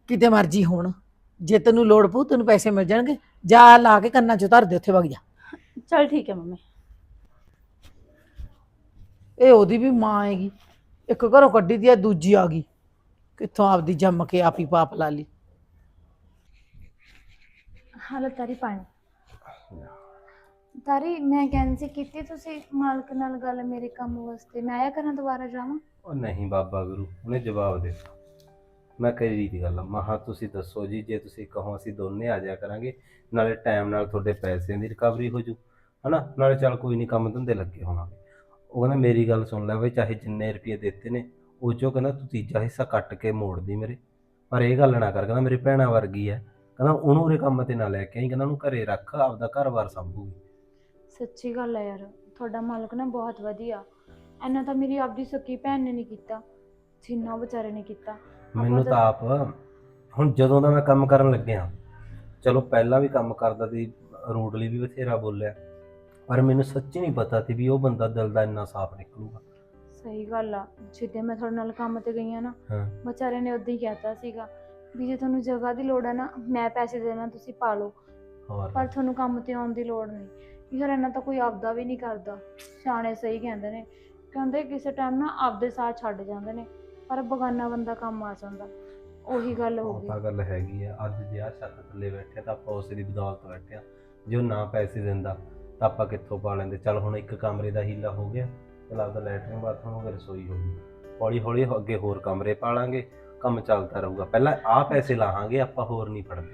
ਕਿਤੇ ਮਰਜ਼ੀ ਹੋਣ। ਜੇ ਤੈਨੂੰ ਲੋੜ ਪਊ ਤੈਨੂੰ ਪੈਸੇ ਮਿਲ ਜਾਣਗੇ। ਜਾ ਲਾ ਕੇ ਕੰਨਾਂ 'ਚ ਧਰ ਦੇ ਉੱਥੇ ਵਗ ਜਾ। ਚਲ ਠੀਕ ਹੈ ਮੰਮੀ। ਇਹ ਉਹਦੀ ਵੀ ਮਾਂ ਹੈਗੀ। ਇੱਕ ਘਰੋਂ ਕੱਢੀ ਦੀ ਆ ਦੂਜੀ ਆ ਗਈ। ਕਿੱਥੋਂ ਆਪਦੀ ਜੰਮ ਕੇ ਆਪ ਹੀ ਪਾਪ ਲਾ ਲਈ। ਹਾਲਤ ਤਾਰੀ ਪਾਣੀ। ਤਾਰੀ ਮੈਂ ਕਹਿੰਦੀ ਸੀ ਕੀਤੀ ਤੁਸੀਂ ਮਾਲਕ ਨਾਲ ਗੱਲ ਮੇਰੇ ਕੰਮ ਵਾਸਤੇ? ਮੈਂ ਆਇਆ ਕਰਾਂ ਦੁਬਾਰਾ ਜਾਵਾਂ? ਉਹ ਨਹੀਂ ਬਾਬਾ ਗੁਰੂ ਉਹਨੇ ਜਵਾਬ ਦੇ ਦਿੱਤਾ। ਮੈਂ ਕਹੀ ਦੀ ਗੱਲ ਆ, ਮਹਾ ਤੁਸੀਂ ਦੱਸੋ ਜੀ ਜੇ ਤੁਸੀਂ ਕਹੋ ਅਸੀਂ ਦੋਨੇ ਆ ਜਾਇਆ ਕਰਾਂਗੇ ਨਾਲੇ ਟਾਈਮ ਨਾਲ ਤੁਹਾਡੇ ਪੈਸਿਆਂ ਦੀ ਰਿਕਵਰੀ ਹੋ ਜੂ ਹਨਾ? ਨਾਲੇ ਚੱਲ ਕੋਈ ਨਹੀਂ ਕੰਮ ਧੰਦੇ ਲੱਗੇ ਹੋਵਾਂਗੇ ਉਹ ਕਹਿੰਦਾ ਮੇਰੀ ਗੱਲ ਸੁਣ ਲੈ ਬਈ ਚਾਹੇ ਜਿੰਨੇ ਰੁਪਏ ਦਿੱਤੇ ਨੇ ਉਹ ਚੋਂ ਕਹਿੰਦਾ ਤੂੰ ਤੀਜਾ ਹਿੱਸਾ ਕੱਟ ਕੇ ਮੋੜ ਦੀ ਮੇਰੇ। ਪਰ ਇਹ ਗੱਲ ਨਾ ਕਰ ਕਹਿੰਦਾ ਮੇਰੀ ਭੈਣਾਂ ਵਰਗੀ ਹੈ ਕਹਿੰਦਾ ਉਹਨੂੰ ਉਹਦੇ ਕੰਮ ਤੇ ਨਾ ਲੈ ਕੇ ਆਈ ਕਹਿੰਦਾ ਉਹਨੂੰ ਘਰੇ ਰੱਖ ਆਪਦਾ ਘਰ-ਬਾਰ ਸੰਭੂਗੀ। ਸੱਚੀ ਗੱਲ ਹੈ ਯਾਰ ਤੁਹਾਡਾ ਮਾਲਕ ਨਾ ਬਹੁਤ ਵਧੀਆ। ਐਨਾ ਤਾਂ ਮੇਰੀ ਆਪਦੀ ਸੱਕੀ ਭੈਣ ਨੇ ਨਹੀਂ ਕੀਤਾ ਜਿੰਨਾ ਉਹ ਵਿਚਾਰੇ ਨੇ ਕੀਤਾ। ਮੈਨੂੰ ਤਾਂ ਆਪ ਹੁਣ ਜਦੋਂ ਦਾ ਮੈਂ ਕੰਮ ਕਰਨ ਲੱਗਿਆ ਚਲੋ ਪਹਿਲਾਂ ਵੀ ਕੰਮ ਕਰਦਾ ਸੀ ਰੋਡਲੀ ਵੀ ਬਥੇਰਾ ਬੋਲਿਆ ਪਰ ਮੈਨੂੰ ਸੱਚੀ ਨਹੀਂ ਪਤਾ ਸੀ ਵੀ ਉਹ ਬੰਦਾ ਦਿਲ ਦਾ ਇੰਨਾ ਸਾਫ਼ ਨਿਕਲੂਗਾ। ਸਹੀ ਗੱਲ ਆ ਜਿੱਦੇ ਮੈਂ ਤੁਹਾਡੇ ਨਾਲ ਕੰਮ ਤੇ ਗਈ ਆ ਨਾ ਹਾਂ। ਵਿਚਾਰੇ ਨੇ ਉਦਾਂ ਹੀ ਕਹਿਤਾ ਸੀਗਾ ਵੀ ਜੇ ਤੁਹਾਨੂੰ ਜਗ੍ਹਾ ਦੀ ਲੋੜ ਹੈ ਨਾ ਮੈਂ ਪੈਸੇ ਦੇਣਾ ਤੁਸੀਂ ਪਾ ਲਓ। ਹੋਰ? ਪਰ ਤੁਹਾਨੂੰ ਕੰਮ ਤੇ ਆਉਣ ਦੀ ਲੋੜ ਨਹੀਂ। ਯਾਰ ਇਹਨਾਂ ਤਾਂ ਕੋਈ ਆਪਦਾ ਵੀ ਨਹੀਂ ਕਰਦਾ। ਸਿਆਣੇ ਸਹੀ ਕਹਿੰਦੇ ਨੇ। ਕਹਿੰਦੇ ਕਿਸੇ ਟਾਈਮ ਨਾ ਆਪਦੇ ਸਾਥ ਛੱਡ ਜਾਂਦੇ ਨੇ ਪਰ ਬਗਾਨਾ ਬੰਦਾ ਕੰਮ ਆ ਜਾਂਦਾ। ਉਹੀ ਗੱਲ ਹੋ ਗਈ। ਤਾਂ ਗੱਲ ਹੈਗੀ ਆ। ਅੱਜ ਜੇ ਆ ਛੱਤ ਥੱਲੇ ਬੈਠੇ ਤਾਂ ਆਪਾਂ ਉਸੇ ਦੀ ਬਦੌਲਤ ਬੈਠੇ ਆ। ਜੇ ਉਹ ਨਾ ਪੈਸੇ ਦਿੰਦਾ ਤਾਂ ਆਪਾਂ ਕਿੱਥੋਂ ਪਾ ਲੈਂਦੇ? ਚੱਲ ਹੁਣ ਇੱਕ ਕਮਰੇ ਦਾ ਹੀਲਾ ਹੋ ਗਿਆ ਚੱਲ ਆਪਦਾ ਲੈਟਰਿੰਗ ਬਾਥਰੂਮ ਹੋ ਗਿਆ ਰਸੋਈ ਹੋ ਗਈ। ਹੌਲੀ ਹੌਲੀ ਅੱਗੇ ਹੋਰ ਕਮਰੇ ਪਾ ਲਾਂਗੇ ਕੰਮ ਚੱਲਦਾ ਰਹੂਗਾ। ਪਹਿਲਾਂ ਆਹ ਪੈਸੇ ਲਾਹਾਂਗੇ ਆਪਾਂ ਹੋਰ ਨਹੀਂ ਫੜਦੇ।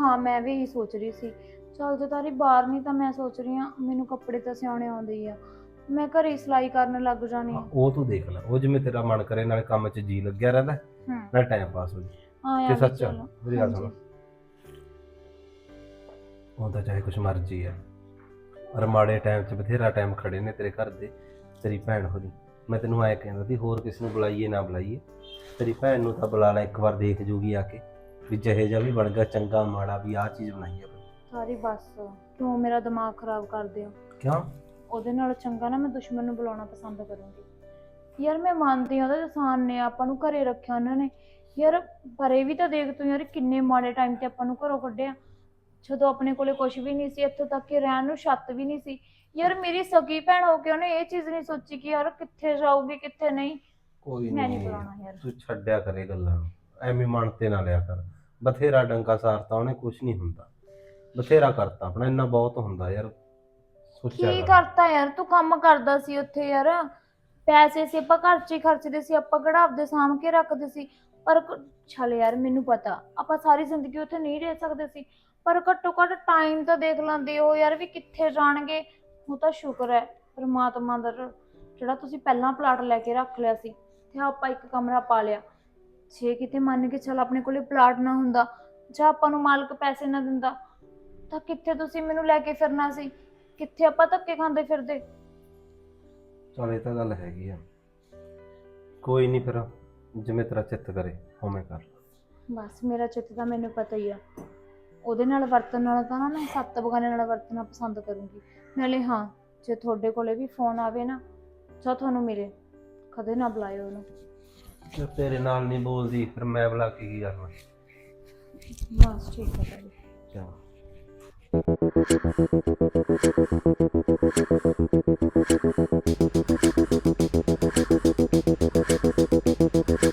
ਹਾਂ ਮੈਂ ਵੀ ਇਹੀ ਸੋਚ ਰਹੀ ਸੀ। ਚਲ ਜੇ ਤਾਰੀ ਬਾਹਰ ਨਹੀਂ ਤਾਂ ਮੈਂ ਸੋਚ ਰਹੀ ਹਾਂ ਮੈਨੂੰ ਕੱਪੜੇ ਤਾਂ ਸਿਉਣੇ ਆਉਂਦੇ ਹੀ ਆ। ਮੈਂ ਘਰੇ ਹੀ ਸਿਲਾਈ ਕਰਨ ਲੱਗ ਜਾਣੀ ਆ। ਉਹ ਤੂੰ ਦੇਖ ਲੈ ਉਹ ਜਿਵੇਂ ਤੇਰਾ ਮਨ ਕਰੇ ਨਾਲੇ ਕੰਮ 'ਚ ਜੀ ਲੱਗਿਆ ਰਹਿੰਦਾ ਹੂੰ। ਨਾਲ ਟਾਈਮ ਪਾਸ ਹੋ ਜੀ ਹਾਂ ਤੇ ਯਾਰ ਸੱਚ ਚਲੋ। ਮੇਰੀ ਗੱਲ ਹਾਂਜੀ। ਸੁਣ ਉਹ ਤਾਂ ਚਾਹੇ ਕੁਛ ਮਰਜ਼ੀ ਹੈ ਪਰ ਮਾੜੇ ਟਾਈਮ 'ਚ ਬਥੇਰਾ ਟਾਈਮ ਖੜੇ ਨੇ ਤੇਰੇ ਘਰ ਦੇ ਤੇਰੀ ਭੈਣ ਹੋਰੀ। ਮੈਂ ਤੈਨੂੰ ਐ ਕਹਿੰਦਾ ਸੀ ਹੋਰ ਕਿਸ ਨੂੰ ਬੁਲਾਈਏ ਨਾ ਬੁਲਾਈਏ। ਤੇਰੀ ਭੈਣ ਨੂੰ ਤਾਂ ਬੁਲਾ ਲੈ ਇੱਕ ਵਾਰ ਦੇਖ ਜੂਗੀ ਆ ਕੇ ਵੀ ਜਿਹੇ ਜਿਹਾ ਵੀ ਬਣ ਗਿਆ ਚੰਗਾ ਮਾੜਾ ਵੀ ਆਹ ਚੀਜ਼ ਬਣਾਈ ਆ। ਸਾਰੀ ਬਸ। ਕਿਉਂ ਮੇਰਾ ਦਿਮਾਗ ਖਰਾਬ ਕਰਦੇ ਹੋ? ਕਿਉਂ? ਉਹਦੇ ਨਾਲ ਚੰਗਾ ਨਾ ਮੈਂ ਦੁਸ਼ਮਣ ਨੂੰ ਬੁਲਾਉਣਾ ਪਸੰਦ ਕਰੂੰਗੀ। ਯਾਰ ਮੈਂ ਮੰਨਦੀ ਹਾਂ ਉਹਦਾ ਇਨਸਾਨ ਨੇ ਆਪਾਂ ਨੂੰ ਘਰੇ ਰੱਖਿਆ ਉਹਨਾਂ ਨੇ। ਯਾਰ ਪਰ ਵੀ ਤਾਂ ਦੇਖ ਤੂੰ ਯਾਰ ਕਿੰਨੇ ਮਾੜੇ ਟਾਈਮ ਤੇ ਆਪਾਂ ਨੂੰ ਘਰੋਂ ਕੱਢਿਆ। ਜਦੋਂ ਆਪਣੇ ਕੋਲੇ ਕੁਝ ਵੀ ਨਹੀਂ ਸੀ ਇੱਥੋਂ ਤੱਕ ਕਿ ਰਹਿਣ ਨੂੰ ਛੱਤ ਵੀ ਨਹੀਂ ਸੀ। ਯਾਰ ਮੇਰੀ ਸਗੀ ਭੈਣ ਹੋ ਕੇ ਉਹਨੇ ਇਹ ਚੀਜ਼ ਨਹੀਂ ਸੋਚੀ ਕਿ ਯਾਰ ਕਿੱਥੇ ਜਾਊਗੀ ਕਿੱਥੇ ਨਹੀਂ। ਕੋਈ ਮੈਂ ਨਹੀਂ ਨਹੀਂ ਬੁਲਾਉਣਾ ਯਾਰ। ਤੂੰ ਛੱਡਿਆ ਕਰੇ ਗੱਲਾਂ ਨੂੰ। ਐਵੇਂ ਮਨ ਤੇ ਨਾ ਲਿਆ ਕਰ। ਬਥੇਰਾ ਡੰਕਾ ਸਾਰਤਾ ਉਹਨੇ ਕੁਝ ਨਹੀਂ ਹੁੰਦਾ। ਬਥੇਰਾ ਕਰਤਾ ਆਪਣਾ ਇੰਨਾ ਬਹੁਤ ਹੁੰਦਾ ਯਾਰ ਸੋਚਿਆ ਕੀ ਕਰ। ਕਰਤਾ ਯਾਰ ਤੂੰ ਕੰਮ ਕਰਦਾ ਸੀ ਉੱਥੇ ਯਾਰ। ਪੈਸੇ ਸੀ ਆਪਾਂ ਘਰ 'ਚ ਹੀ ਖਰਚਦੇ ਸੀ ਆਪਾਂ ਕਿਹੜਾ ਆਪਦੇ ਸਾਂਭ ਕੇ ਰੱਖਦੇ ਸੀ। ਪਰ ਕ- ਚੱਲ ਯਾਰ ਮੈਨੂੰ ਪਤਾ ਆਪਾਂ ਸਾਰੀ ਜ਼ਿੰਦਗੀ ਉੱਥੇ ਨਹੀਂ ਰਹਿ ਸਕਦੇ ਸੀ। ਪਰ ਘੱਟੋ ਘੱਟ ਟਾਈਮ ਤਾਂ ਦੇਖ ਲੈਂਦੇ ਹੋ ਯਾਰ ਵੀ ਕਿੱਥੇ ਜਾਣਗੇ। ਉਹ ਤਾਂ ਸ਼ੁਕਰ ਹੈ ਪਰਮਾਤਮਾ ਦਾ ਰ- ਜਿਹੜਾ ਤੁਸੀਂ ਪਹਿਲਾਂ ਪਲਾਟ ਲੈ ਕੇ ਰੱਖ ਲਿਆ ਸੀ ਤੇ ਆਪਾਂ ਇੱਕ ਕਮਰਾ ਪਾ ਲਿਆ। ਜੇ ਕਿਤੇ ਮੰਨ ਕੇ ਚੱਲ ਆਪਣੇ ਕੋਲੇ ਪਲਾਟ ਨਾ ਹੁੰਦਾ ਜਾਂ ਆਪਾਂ ਨੂੰ ਮਾਲਕ ਪੈਸੇ ਨਾ ਦਿੰਦਾ ਤਾਂ ਕਿੱਥੇ ਤੁਸੀਂ ਮੈਨੂੰ ਲੈ ਕੇ ਫਿਰਨਾ ਸੀ? ਕਿੱਥੇ ਆਪਾਂ ਧੱਕੇ ਖਾਂਦੇ ਫਿਰਦੇ? ਚਲ ਇਹ ਤਾਂ ਗੱਲ ਹੈਗੀ ਆ। ਕੋਈ ਨਹੀਂ ਫਿਰ ਜਿਵੇਂ ਤੇਰਾ ਚਿੱਤ ਕਰੇ ਉਵੇਂ ਕਰ। ਬਸ ਮੇਰਾ ਚਿੱਤ ਤਾਂ ਮੈਨੂੰ ਪਤਾ ਹੀ ਆ। ਉਹਦੇ ਨਾਲ ਵਰਤਨ ਨਾਲ ਤਾਂ ਨਾ ਮੈਂ ਸੱਤ ਬਗਾਨੇ ਨਾਲ ਵਰਤਣਾ ਪਸੰਦ ਕਰੂੰਗੀ। ਨਾਲੇ ਹਾਂ ਜੇ ਤੁਹਾਡੇ ਕੋਲੇ ਵੀ ਫੋਨ ਆਵੇ ਨਾ ਜਾਂ ਤੁਹਾਨੂੰ ਮਿਲੇ ਕਦੇ ਨਾ ਬੁਲਾਇਓ ਉਹਨੂੰ। ਜੇ ਤੇਰੇ ਨਾਲ ਨਹੀਂ ਬੋਲਦੀ ਫਿਰ ਮੈਂ ਬੁਲਾ ਕੇ ਕੀ ਕਰਨਾ? ਬਸ ਠੀਕ ਹੈ ਭਾਈ ਚਲ Thank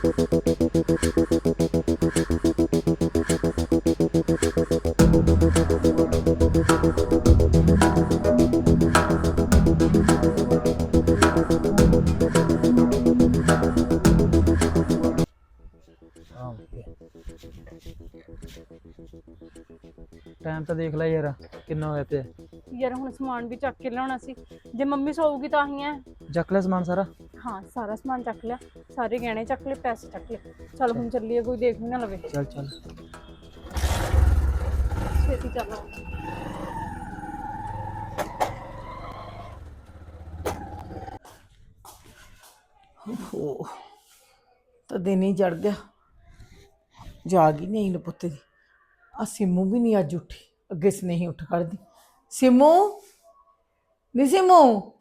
you. ਤਾਂ ਦੇਖ ਲੈ ਯਾਰ ਕਿੰਨਾ ਹੋਇਆ ਪਿਆ। ਯਾਰ ਹੁਣ ਸਮਾਨ ਵੀ ਚੱਕ ਕੇ ਲਿਆਉਣਾ ਸੀ। ਜੇ ਮੰਮੀ ਸੌਊਗੀ ਤਾਂ ਹੀ ਹੈ ਚੱਕ ਲੈ ਸਮਾਨ ਸਾਰਾ? ਹਾਂ ਸਾਰਾ ਸਮਾਨ ਚੱਕ ਲਿਆ। ਸਾਰੇ ਗਹਿਣੇ ਚੱਕ ਲਏ ਪੈਸੇ ਚੱਕ ਲਏ। ਚੱਲ ਹੁਣ ਚੱਲੀਏ ਕੋਈ ਦੇਖ ਵੀ ਨਾ ਲਵੇ। ਚੱਲ ਚੱਲ। ਛੇਤੀ ਚੱਲ ਤਾਂ ਦਿਨ ਹੀ ਚੜ ਗਿਆ। ਜਾਗ ਹੀ ਨਹੀਂ ਪੁੱਤ ਦੀ ਆ ਸਿੰਮੂ ਵੀ ਨਹੀਂ ਅੱਜ ਉੱਠੀ। ਅੱਗੇ ਸ ਉੱਠ ਖੜਦੀ। ਸਿਮੂ, ਨੀ ਸਿੰਮੂ।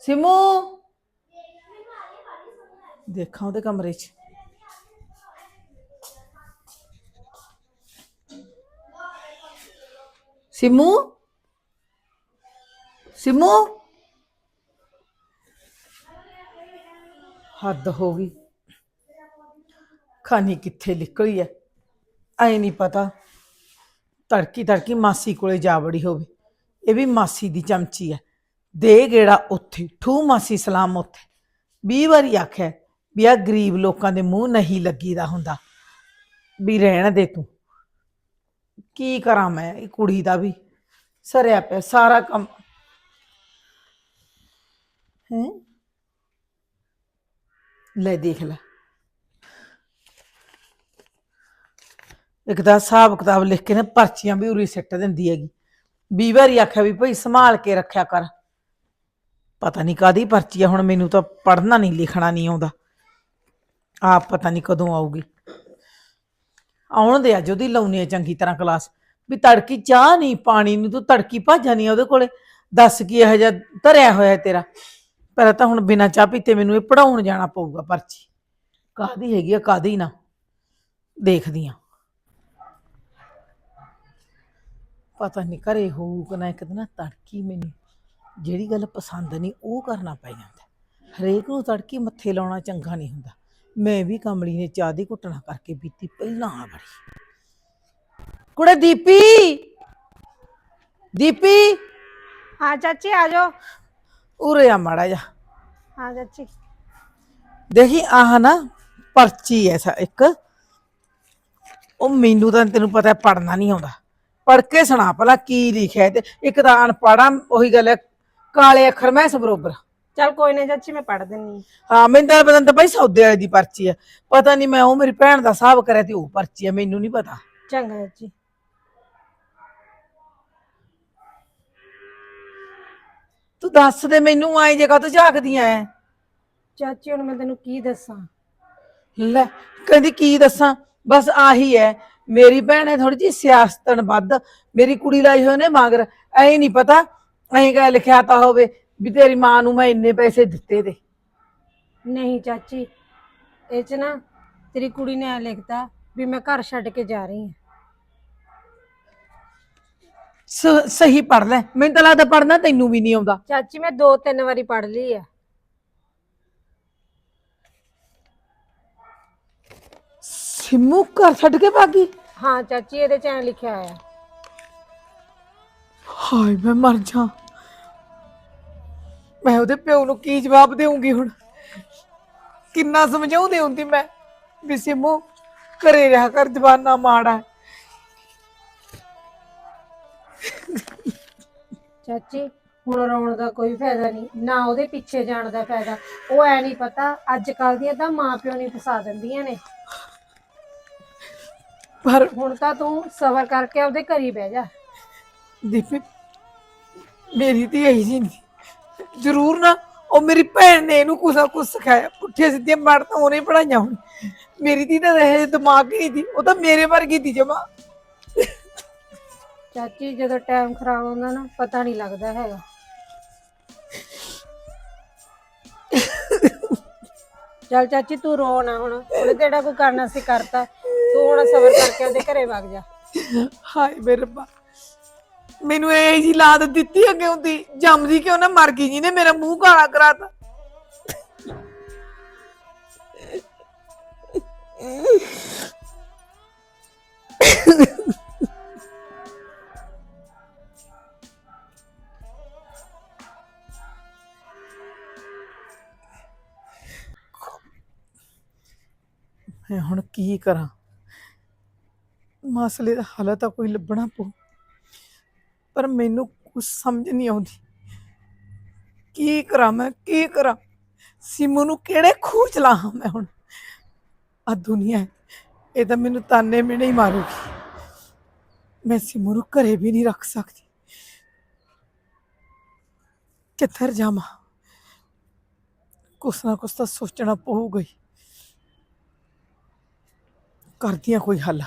ਸਿੰਮੂ। ਦੇਖਾਂ ਉਹਦੇ ਕਮਰੇ 'ਚ। ਸਿਮੂ। ਸਿਮੂ। ਹੱਦ ਹੋ ਗਈ। ਖਾਨੀ ਕਿੱਥੇ ਨਿਕਲੀ ਐ? ਐ ਨਹੀਂ ਪਤਾ। ਤੜਕੀ ਤੜਕੀ ਮਾਸੀ ਕੋਲੇ ਜਾ ਵੜੀ ਹੋਵੇ। ਇਹ ਵੀ ਮਾਸੀ ਦੀ ਚਮਚੀ ਹੈ। ਦੇ ਗੇੜਾ ਉੱਥੇ, ਠੂ ਮਾਸੀ ਸਲਾਮ ਉੱਥੇ। 20 ਵਾਰੀ ਆਖਿਆ, ਵੀ ਆ ਗਰੀਬ ਲੋਕਾਂ ਦੇ ਮੂੰਹ ਨਹੀਂ ਲੱਗੀਦਾ ਹੁੰਦਾ। ਵੀ ਰਹਿਣ ਦੇ ਤੂੰ। ਕੀ ਕਰਾਂ ਮੈਂ, ਇਹ ਕੁੜੀ ਦਾ ਵੀ ਸਰਿਆ ਪਿਆ ਸਾਰਾ ਕੰਮ। ਹੈ? ਲੈ ਦੇਖ ਲੈ। ਇੱਕ ਤਾਂ ਹਿਸਾਬ ਕਿਤਾਬ ਲਿਖ ਕੇ ਨਾ ਪਰਚੀਆਂ ਵੀ ਉਰੀ ਸਿੱਟ ਦਿੰਦੀ ਹੈਗੀ। ਵੀਹ ਵਾਰੀ ਆਖਿਆ ਵੀ ਭਾਈ ਸੰਭਾਲ ਕੇ ਰੱਖਿਆ ਕਰ। ਪਤਾ ਨਹੀਂ ਕਾਦੀ ਪਰਚੀ ਆ, ਹੁਣ ਮੈਨੂੰ ਤਾਂ ਪੜ੍ਹਨਾ ਨਹੀਂ ਲਿਖਣਾ ਨਹੀਂ ਆਉਂਦਾ। ਆਪ ਪਤਾ ਨਹੀਂ ਕਦੋਂ ਆਊਗੀ। ਆਉਣ ਦੇ ਅੱਜ ਉਹਦੀ ਲਾਉਣੀ ਹੈ ਚੰਗੀ ਤਰ੍ਹਾਂ ਕਲਾਸ। ਵੀ ਤੜਕੀ ਚਾਹ ਨਹੀਂ ਪਾਣੀ ਨਹੀਂ ਤੂੰ ਤੜਕੀ ਭਾਜਾ ਨਹੀਂ ਉਹਦੇ ਕੋਲੇ। ਦੱਸ ਕੀ ਇਹ ਜਿਹਾ ਧਰਿਆ ਹੋਇਆ ਤੇਰਾ। ਪਹਿਲਾਂ ਤਾਂ ਹੁਣ ਬਿਨਾਂ ਚਾਹ ਪੀਤੇ ਮੈਨੂੰ ਇਹ ਪੜਾਉਣ ਜਾਣਾ ਪਊਗਾ ਪਰਚੀ। ਕਾਦੀ ਹੈਗੀ ਆ ਕਾਦੀ ਨਾ। ਦੇਖਦੀ ਆ। ਪਤਾ ਨਹੀਂ ਘਰੇ ਹੋਊਗਾ ਨਾ ਇੱਕ ਦਿਨ ਤੜਕੀ ਮੈਨੂੰ ਜਿਹੜੀ ਗੱਲ ਪਸੰਦ ਨਹੀਂ ਉਹ ਕਰਨਾ ਪੈ ਜਾਂਦਾ। ਹਰੇਕ ਨੂੰ ਤੜਕੀ ਮੱਥੇ ਲਾਉਣਾ ਚੰਗਾ ਨਹੀਂ ਹੁੰਦਾ। ਮੈਂ ਵੀ ਕਮਲੀ ਨੇ ਚਾਹ ਦੀ ਘੁੱਟਣਾ ਕਰਕੇ ਪੀਤੀ ਪਹਿਲਾਂ ਆ ਬੜੀ ਕੁੜੇ ਦੀਪੀ! ਦੀਪੀ! ਹਾਂ ਚਾਚੀ ਆ ਜਾਓ। ਉਰੇ ਆ ਮਾੜਾ ਜਾ ਹਾਂ ਚਾਚੀ। ਦੇਖੀ ਆਹ ਨਾ ਪਰਚੀ ਐ ਇੱਕ। ਉਹ ਮੈਨੂੰ ਤਾਂ ਤੈਨੂੰ ਪਤਾ ਪੜਨਾ ਨਹੀਂ ਆਉਂਦਾ। ਪੜ ਕੇ ਸੁਣਾ ਭਲਾ ਕੀ ਲਿਖਿਆ ਤੇ ਇੱਕ ਤਾਂ ਅਨਪੜਾ ਉਹੀ ਗੱਲ ਹੈ ਕਾਲੇ ਅੱਖਰ ਮੈਂ ਇਸ ਬਰੋਬਰ। ਚਲ ਕੋਈ ਨਾ ਚਾਚੀ ਮੈਂ ਪੜ ਦਿੰਨੀ ਹਾਂ ਮੈਨੂੰ ਤਾਂ ਪਤਾ ਤਾਂ ਭਾਈ ਸੌਦੇ ਵਾਲੇ ਦੀ ਪਰਚੀ ਆ। ਪਤਾ ਨਹੀਂ ਮੈਂ ਉਹ ਮੇਰੀ ਭੈਣ ਦਾ ਹਿਸਾਬ ਕਰਿਆ ਤੇ ਉਹ ਪਰਚੀ ਆ ਮੈਨੂੰ ਨਹੀਂ ਪਤਾ। ਚੰਗਾ ਚਾਚੀ। ਤੂੰ ਦੱਸ ਦੇ ਮੈਨੂੰ ਆਏ ਜੇ ਕਾਤੋਂ ਝਾਕਦੀਆਂ ਐ? ਚਾਚੀ ਹੁਣ ਮੈਂ ਤੈਨੂੰ ਕੀ ਦੱਸਾਂ? ਲੈ ਕਹਿੰਦੀ ਕੀ ਦੱਸਾਂ? ਬਸ ਆਹੀ ਐ ਮੇਰੀ ਭੈਣ ਹੈ ਥੋੜੀ ਜੀ ਸਿਆਸਤਨ ਵੱਧ ਮੇਰੀ ਕੁੜੀ ਲਾਈ ਹੋਈ ਨੇ ਮਗਰ ਐ ਨਹੀਂ ਪਤਾ ਐਂ ਕਹ ਲਿਖਿਆ ਤਾਂ ਹੋਵੇ ਵੀ ਤੇਰੀ ਮਾਂ ਨੂੰ ਮੈਂ ਇੰਨੇ ਪੈਸੇ ਦਿੱਤੇ ਤੇ। ਨਹੀਂ ਚਾਚੀ ਇਹ ਚ ਨਾ ਤੇਰੀ ਕੁੜੀ ਨੇ ਐ ਲਿਖਤਾ ਵੀ ਮੈਂ ਘਰ ਛੱਡ ਕੇ ਜਾ ਰਹੀ ਹਾਂ। ਸ- ਸਹੀ ਪੜ ਲੈ ਮੈਨੂੰ ਤਾਂ ਲੱਗਦਾ ਪੜਨਾ ਤੈਨੂੰ ਵੀ ਨਹੀਂ ਆਉਂਦਾ। ਚਾਚੀ ਮੈਂ ਦੋ ਤਿੰਨ ਵਾਰੀ ਪੜ ਲਈ ਆ। ਸਿਮੂ ਘਰ ਛੱਡ ਕੇ ਭਾਗੀ ਹਾਂ ਚਾਚੀ ਇਹਦੇ ਚ ਐ ਲਿਖਿਆ ਆਇਆ ਹਾਏ ਮੈਂ ਮਰ ਜਾ ਮੈਂ ਉਹਦੇ ਪਿਓ ਨੂੰ ਕੀ ਜਵਾਬ ਦੇਵਾਂਗੀ ਹੁਣ? ਕਿੰਨਾ ਸਮਝਾਉਂਦੀ ਹੁੰਦੀ ਮੈਂ ਵੀ ਸਿਮੂ ਘਰੇ ਰਿਹਾ ਕਰ ਜਵਾਨਾ ਮਾੜਾ ਹੈ। ਚਾਚੀ ਹੁਣ ਰੋਣ ਦਾ ਕੋਈ ਫਾਇਦਾ ਨਹੀਂ ਨਾ ਉਹਦੇ ਪਿੱਛੇ ਜਾਣ ਦਾ ਫਾਇਦਾ। ਉਹ ਐ ਨਹੀਂ ਪਤਾ ਅੱਜ ਕੱਲ ਦੀਆਂ ਤਾਂ ਮਾਂ ਪਿਓ ਨਹੀਂ ਫਸਾ ਦਿੰਦੀਆਂ ਨੇ। ਪਰ ਹੁਣ ਤਾਂ ਤੂੰ ਸਬਰ ਕਰਕੇ ਆਪਦੇ ਘਰ ਬਹਿ ਜਾ। ਦੀਪੀ ਮੇਰੀ ਧੀ ਇਹੀ ਜੀ ਨਹੀਂ ਜ਼ਰੂਰ ਨਾ ਉਹ ਮੇਰੀ ਭੈਣ ਨੇ ਇਹਨੂੰ ਕੁਛ ਨਾ ਕੁਛ ਸਿਖਾਇਆ। ਪੁੱਠੀਆਂ ਸਿੱਧੀਆਂ ਮਾਰ ਤਾਂ ਉਹਨੇ ਪੜਾਈਆਂ ਹੁਣ ਮੇਰੀ ਧੀ ਦਾ ਇਹ ਦਿਮਾਗ ਹੀ ਨਹੀਂ ਸੀ ਉਹ ਤਾਂ ਮੇਰੇ ਵਰਗੀ ਦੀ ਜਮਾ। ਚਾਚੀ ਜਦੋਂ ਟਾਈਮ ਖਰਾਬ ਹੁੰਦਾ ਨਾ ਪਤਾ ਨਹੀਂ ਲੱਗਦਾ ਹੈਗਾ। ਚੱਲ ਚਾਚੀ ਤੂੰ ਰੋ ਨਾ ਹੁਣ। ਉਹਨੇ ਜਿਹੜਾ ਕੋਈ ਕਰਨਾ ਸੀ ਕਰਤਾ। ਤੂੰ ਹੁਣ ਸਬਰ ਕਰਕੇ ਉਹਦੇ ਘਰੇ ਵਗ ਜਾ। ਹਾਏ ਮੇਰੇ ਰੱਬਾ ਮੈਨੂੰ ਇਹ ਜੀ ਲਾਦ ਦਿੱਤੀ ਅੱਗੇ ਹੁੰਦੀ ਜੰਮਦੀ ਕਿਉਂ ਨਾ ਮਰ ਗਈ ਜੀ ਨੇ ਮੇਰਾ ਮੂੰਹ ਕਾਲਾ ਕਰਾਤਾ। ਮੈਂ ਹੁਣ ਕੀ ਕਰਾਂ? ਮਸਲੇ ਦਾ ਹੱਲ ਤਾਂ ਕੋਈ ਲੱਭਣਾ ਪਊ, ਪਰ ਮੈਨੂੰ ਕੁਝ ਸਮਝ ਨਹੀਂ ਆਉਂਦੀ। ਕੀ ਕਰਾਂ ਮੈਂ, ਕੀ ਕਰਾਂ? ਸਿਮੂ ਨੂੰ ਕਿਹੜੇ ਖੂਹ ਚ ਲਾਹਾਂ ਮੈਂ ਹੁਣ? ਆ ਦੁਨੀਆ ਇਹ ਤਾਂ ਮੈਨੂੰ ਤਾਨੇ ਮਿਹਣੇ ਹੀ ਮਾਰੂਗੀ। ਮੈਂ ਸਿਮੂ ਨੂੰ ਘਰੇ ਵੀ ਨਹੀਂ ਰੱਖ ਸਕਦੀ। ਕਿੱਧਰ ਜਾਵਾਂ? ਕੁਛ ਨਾ ਕੁਛ ਤਾਂ ਸੋਚਣਾ ਪਊਗਾ ਹੀ। ਕਰਦੀਆਂ ਕੋਈ ਹੱਲ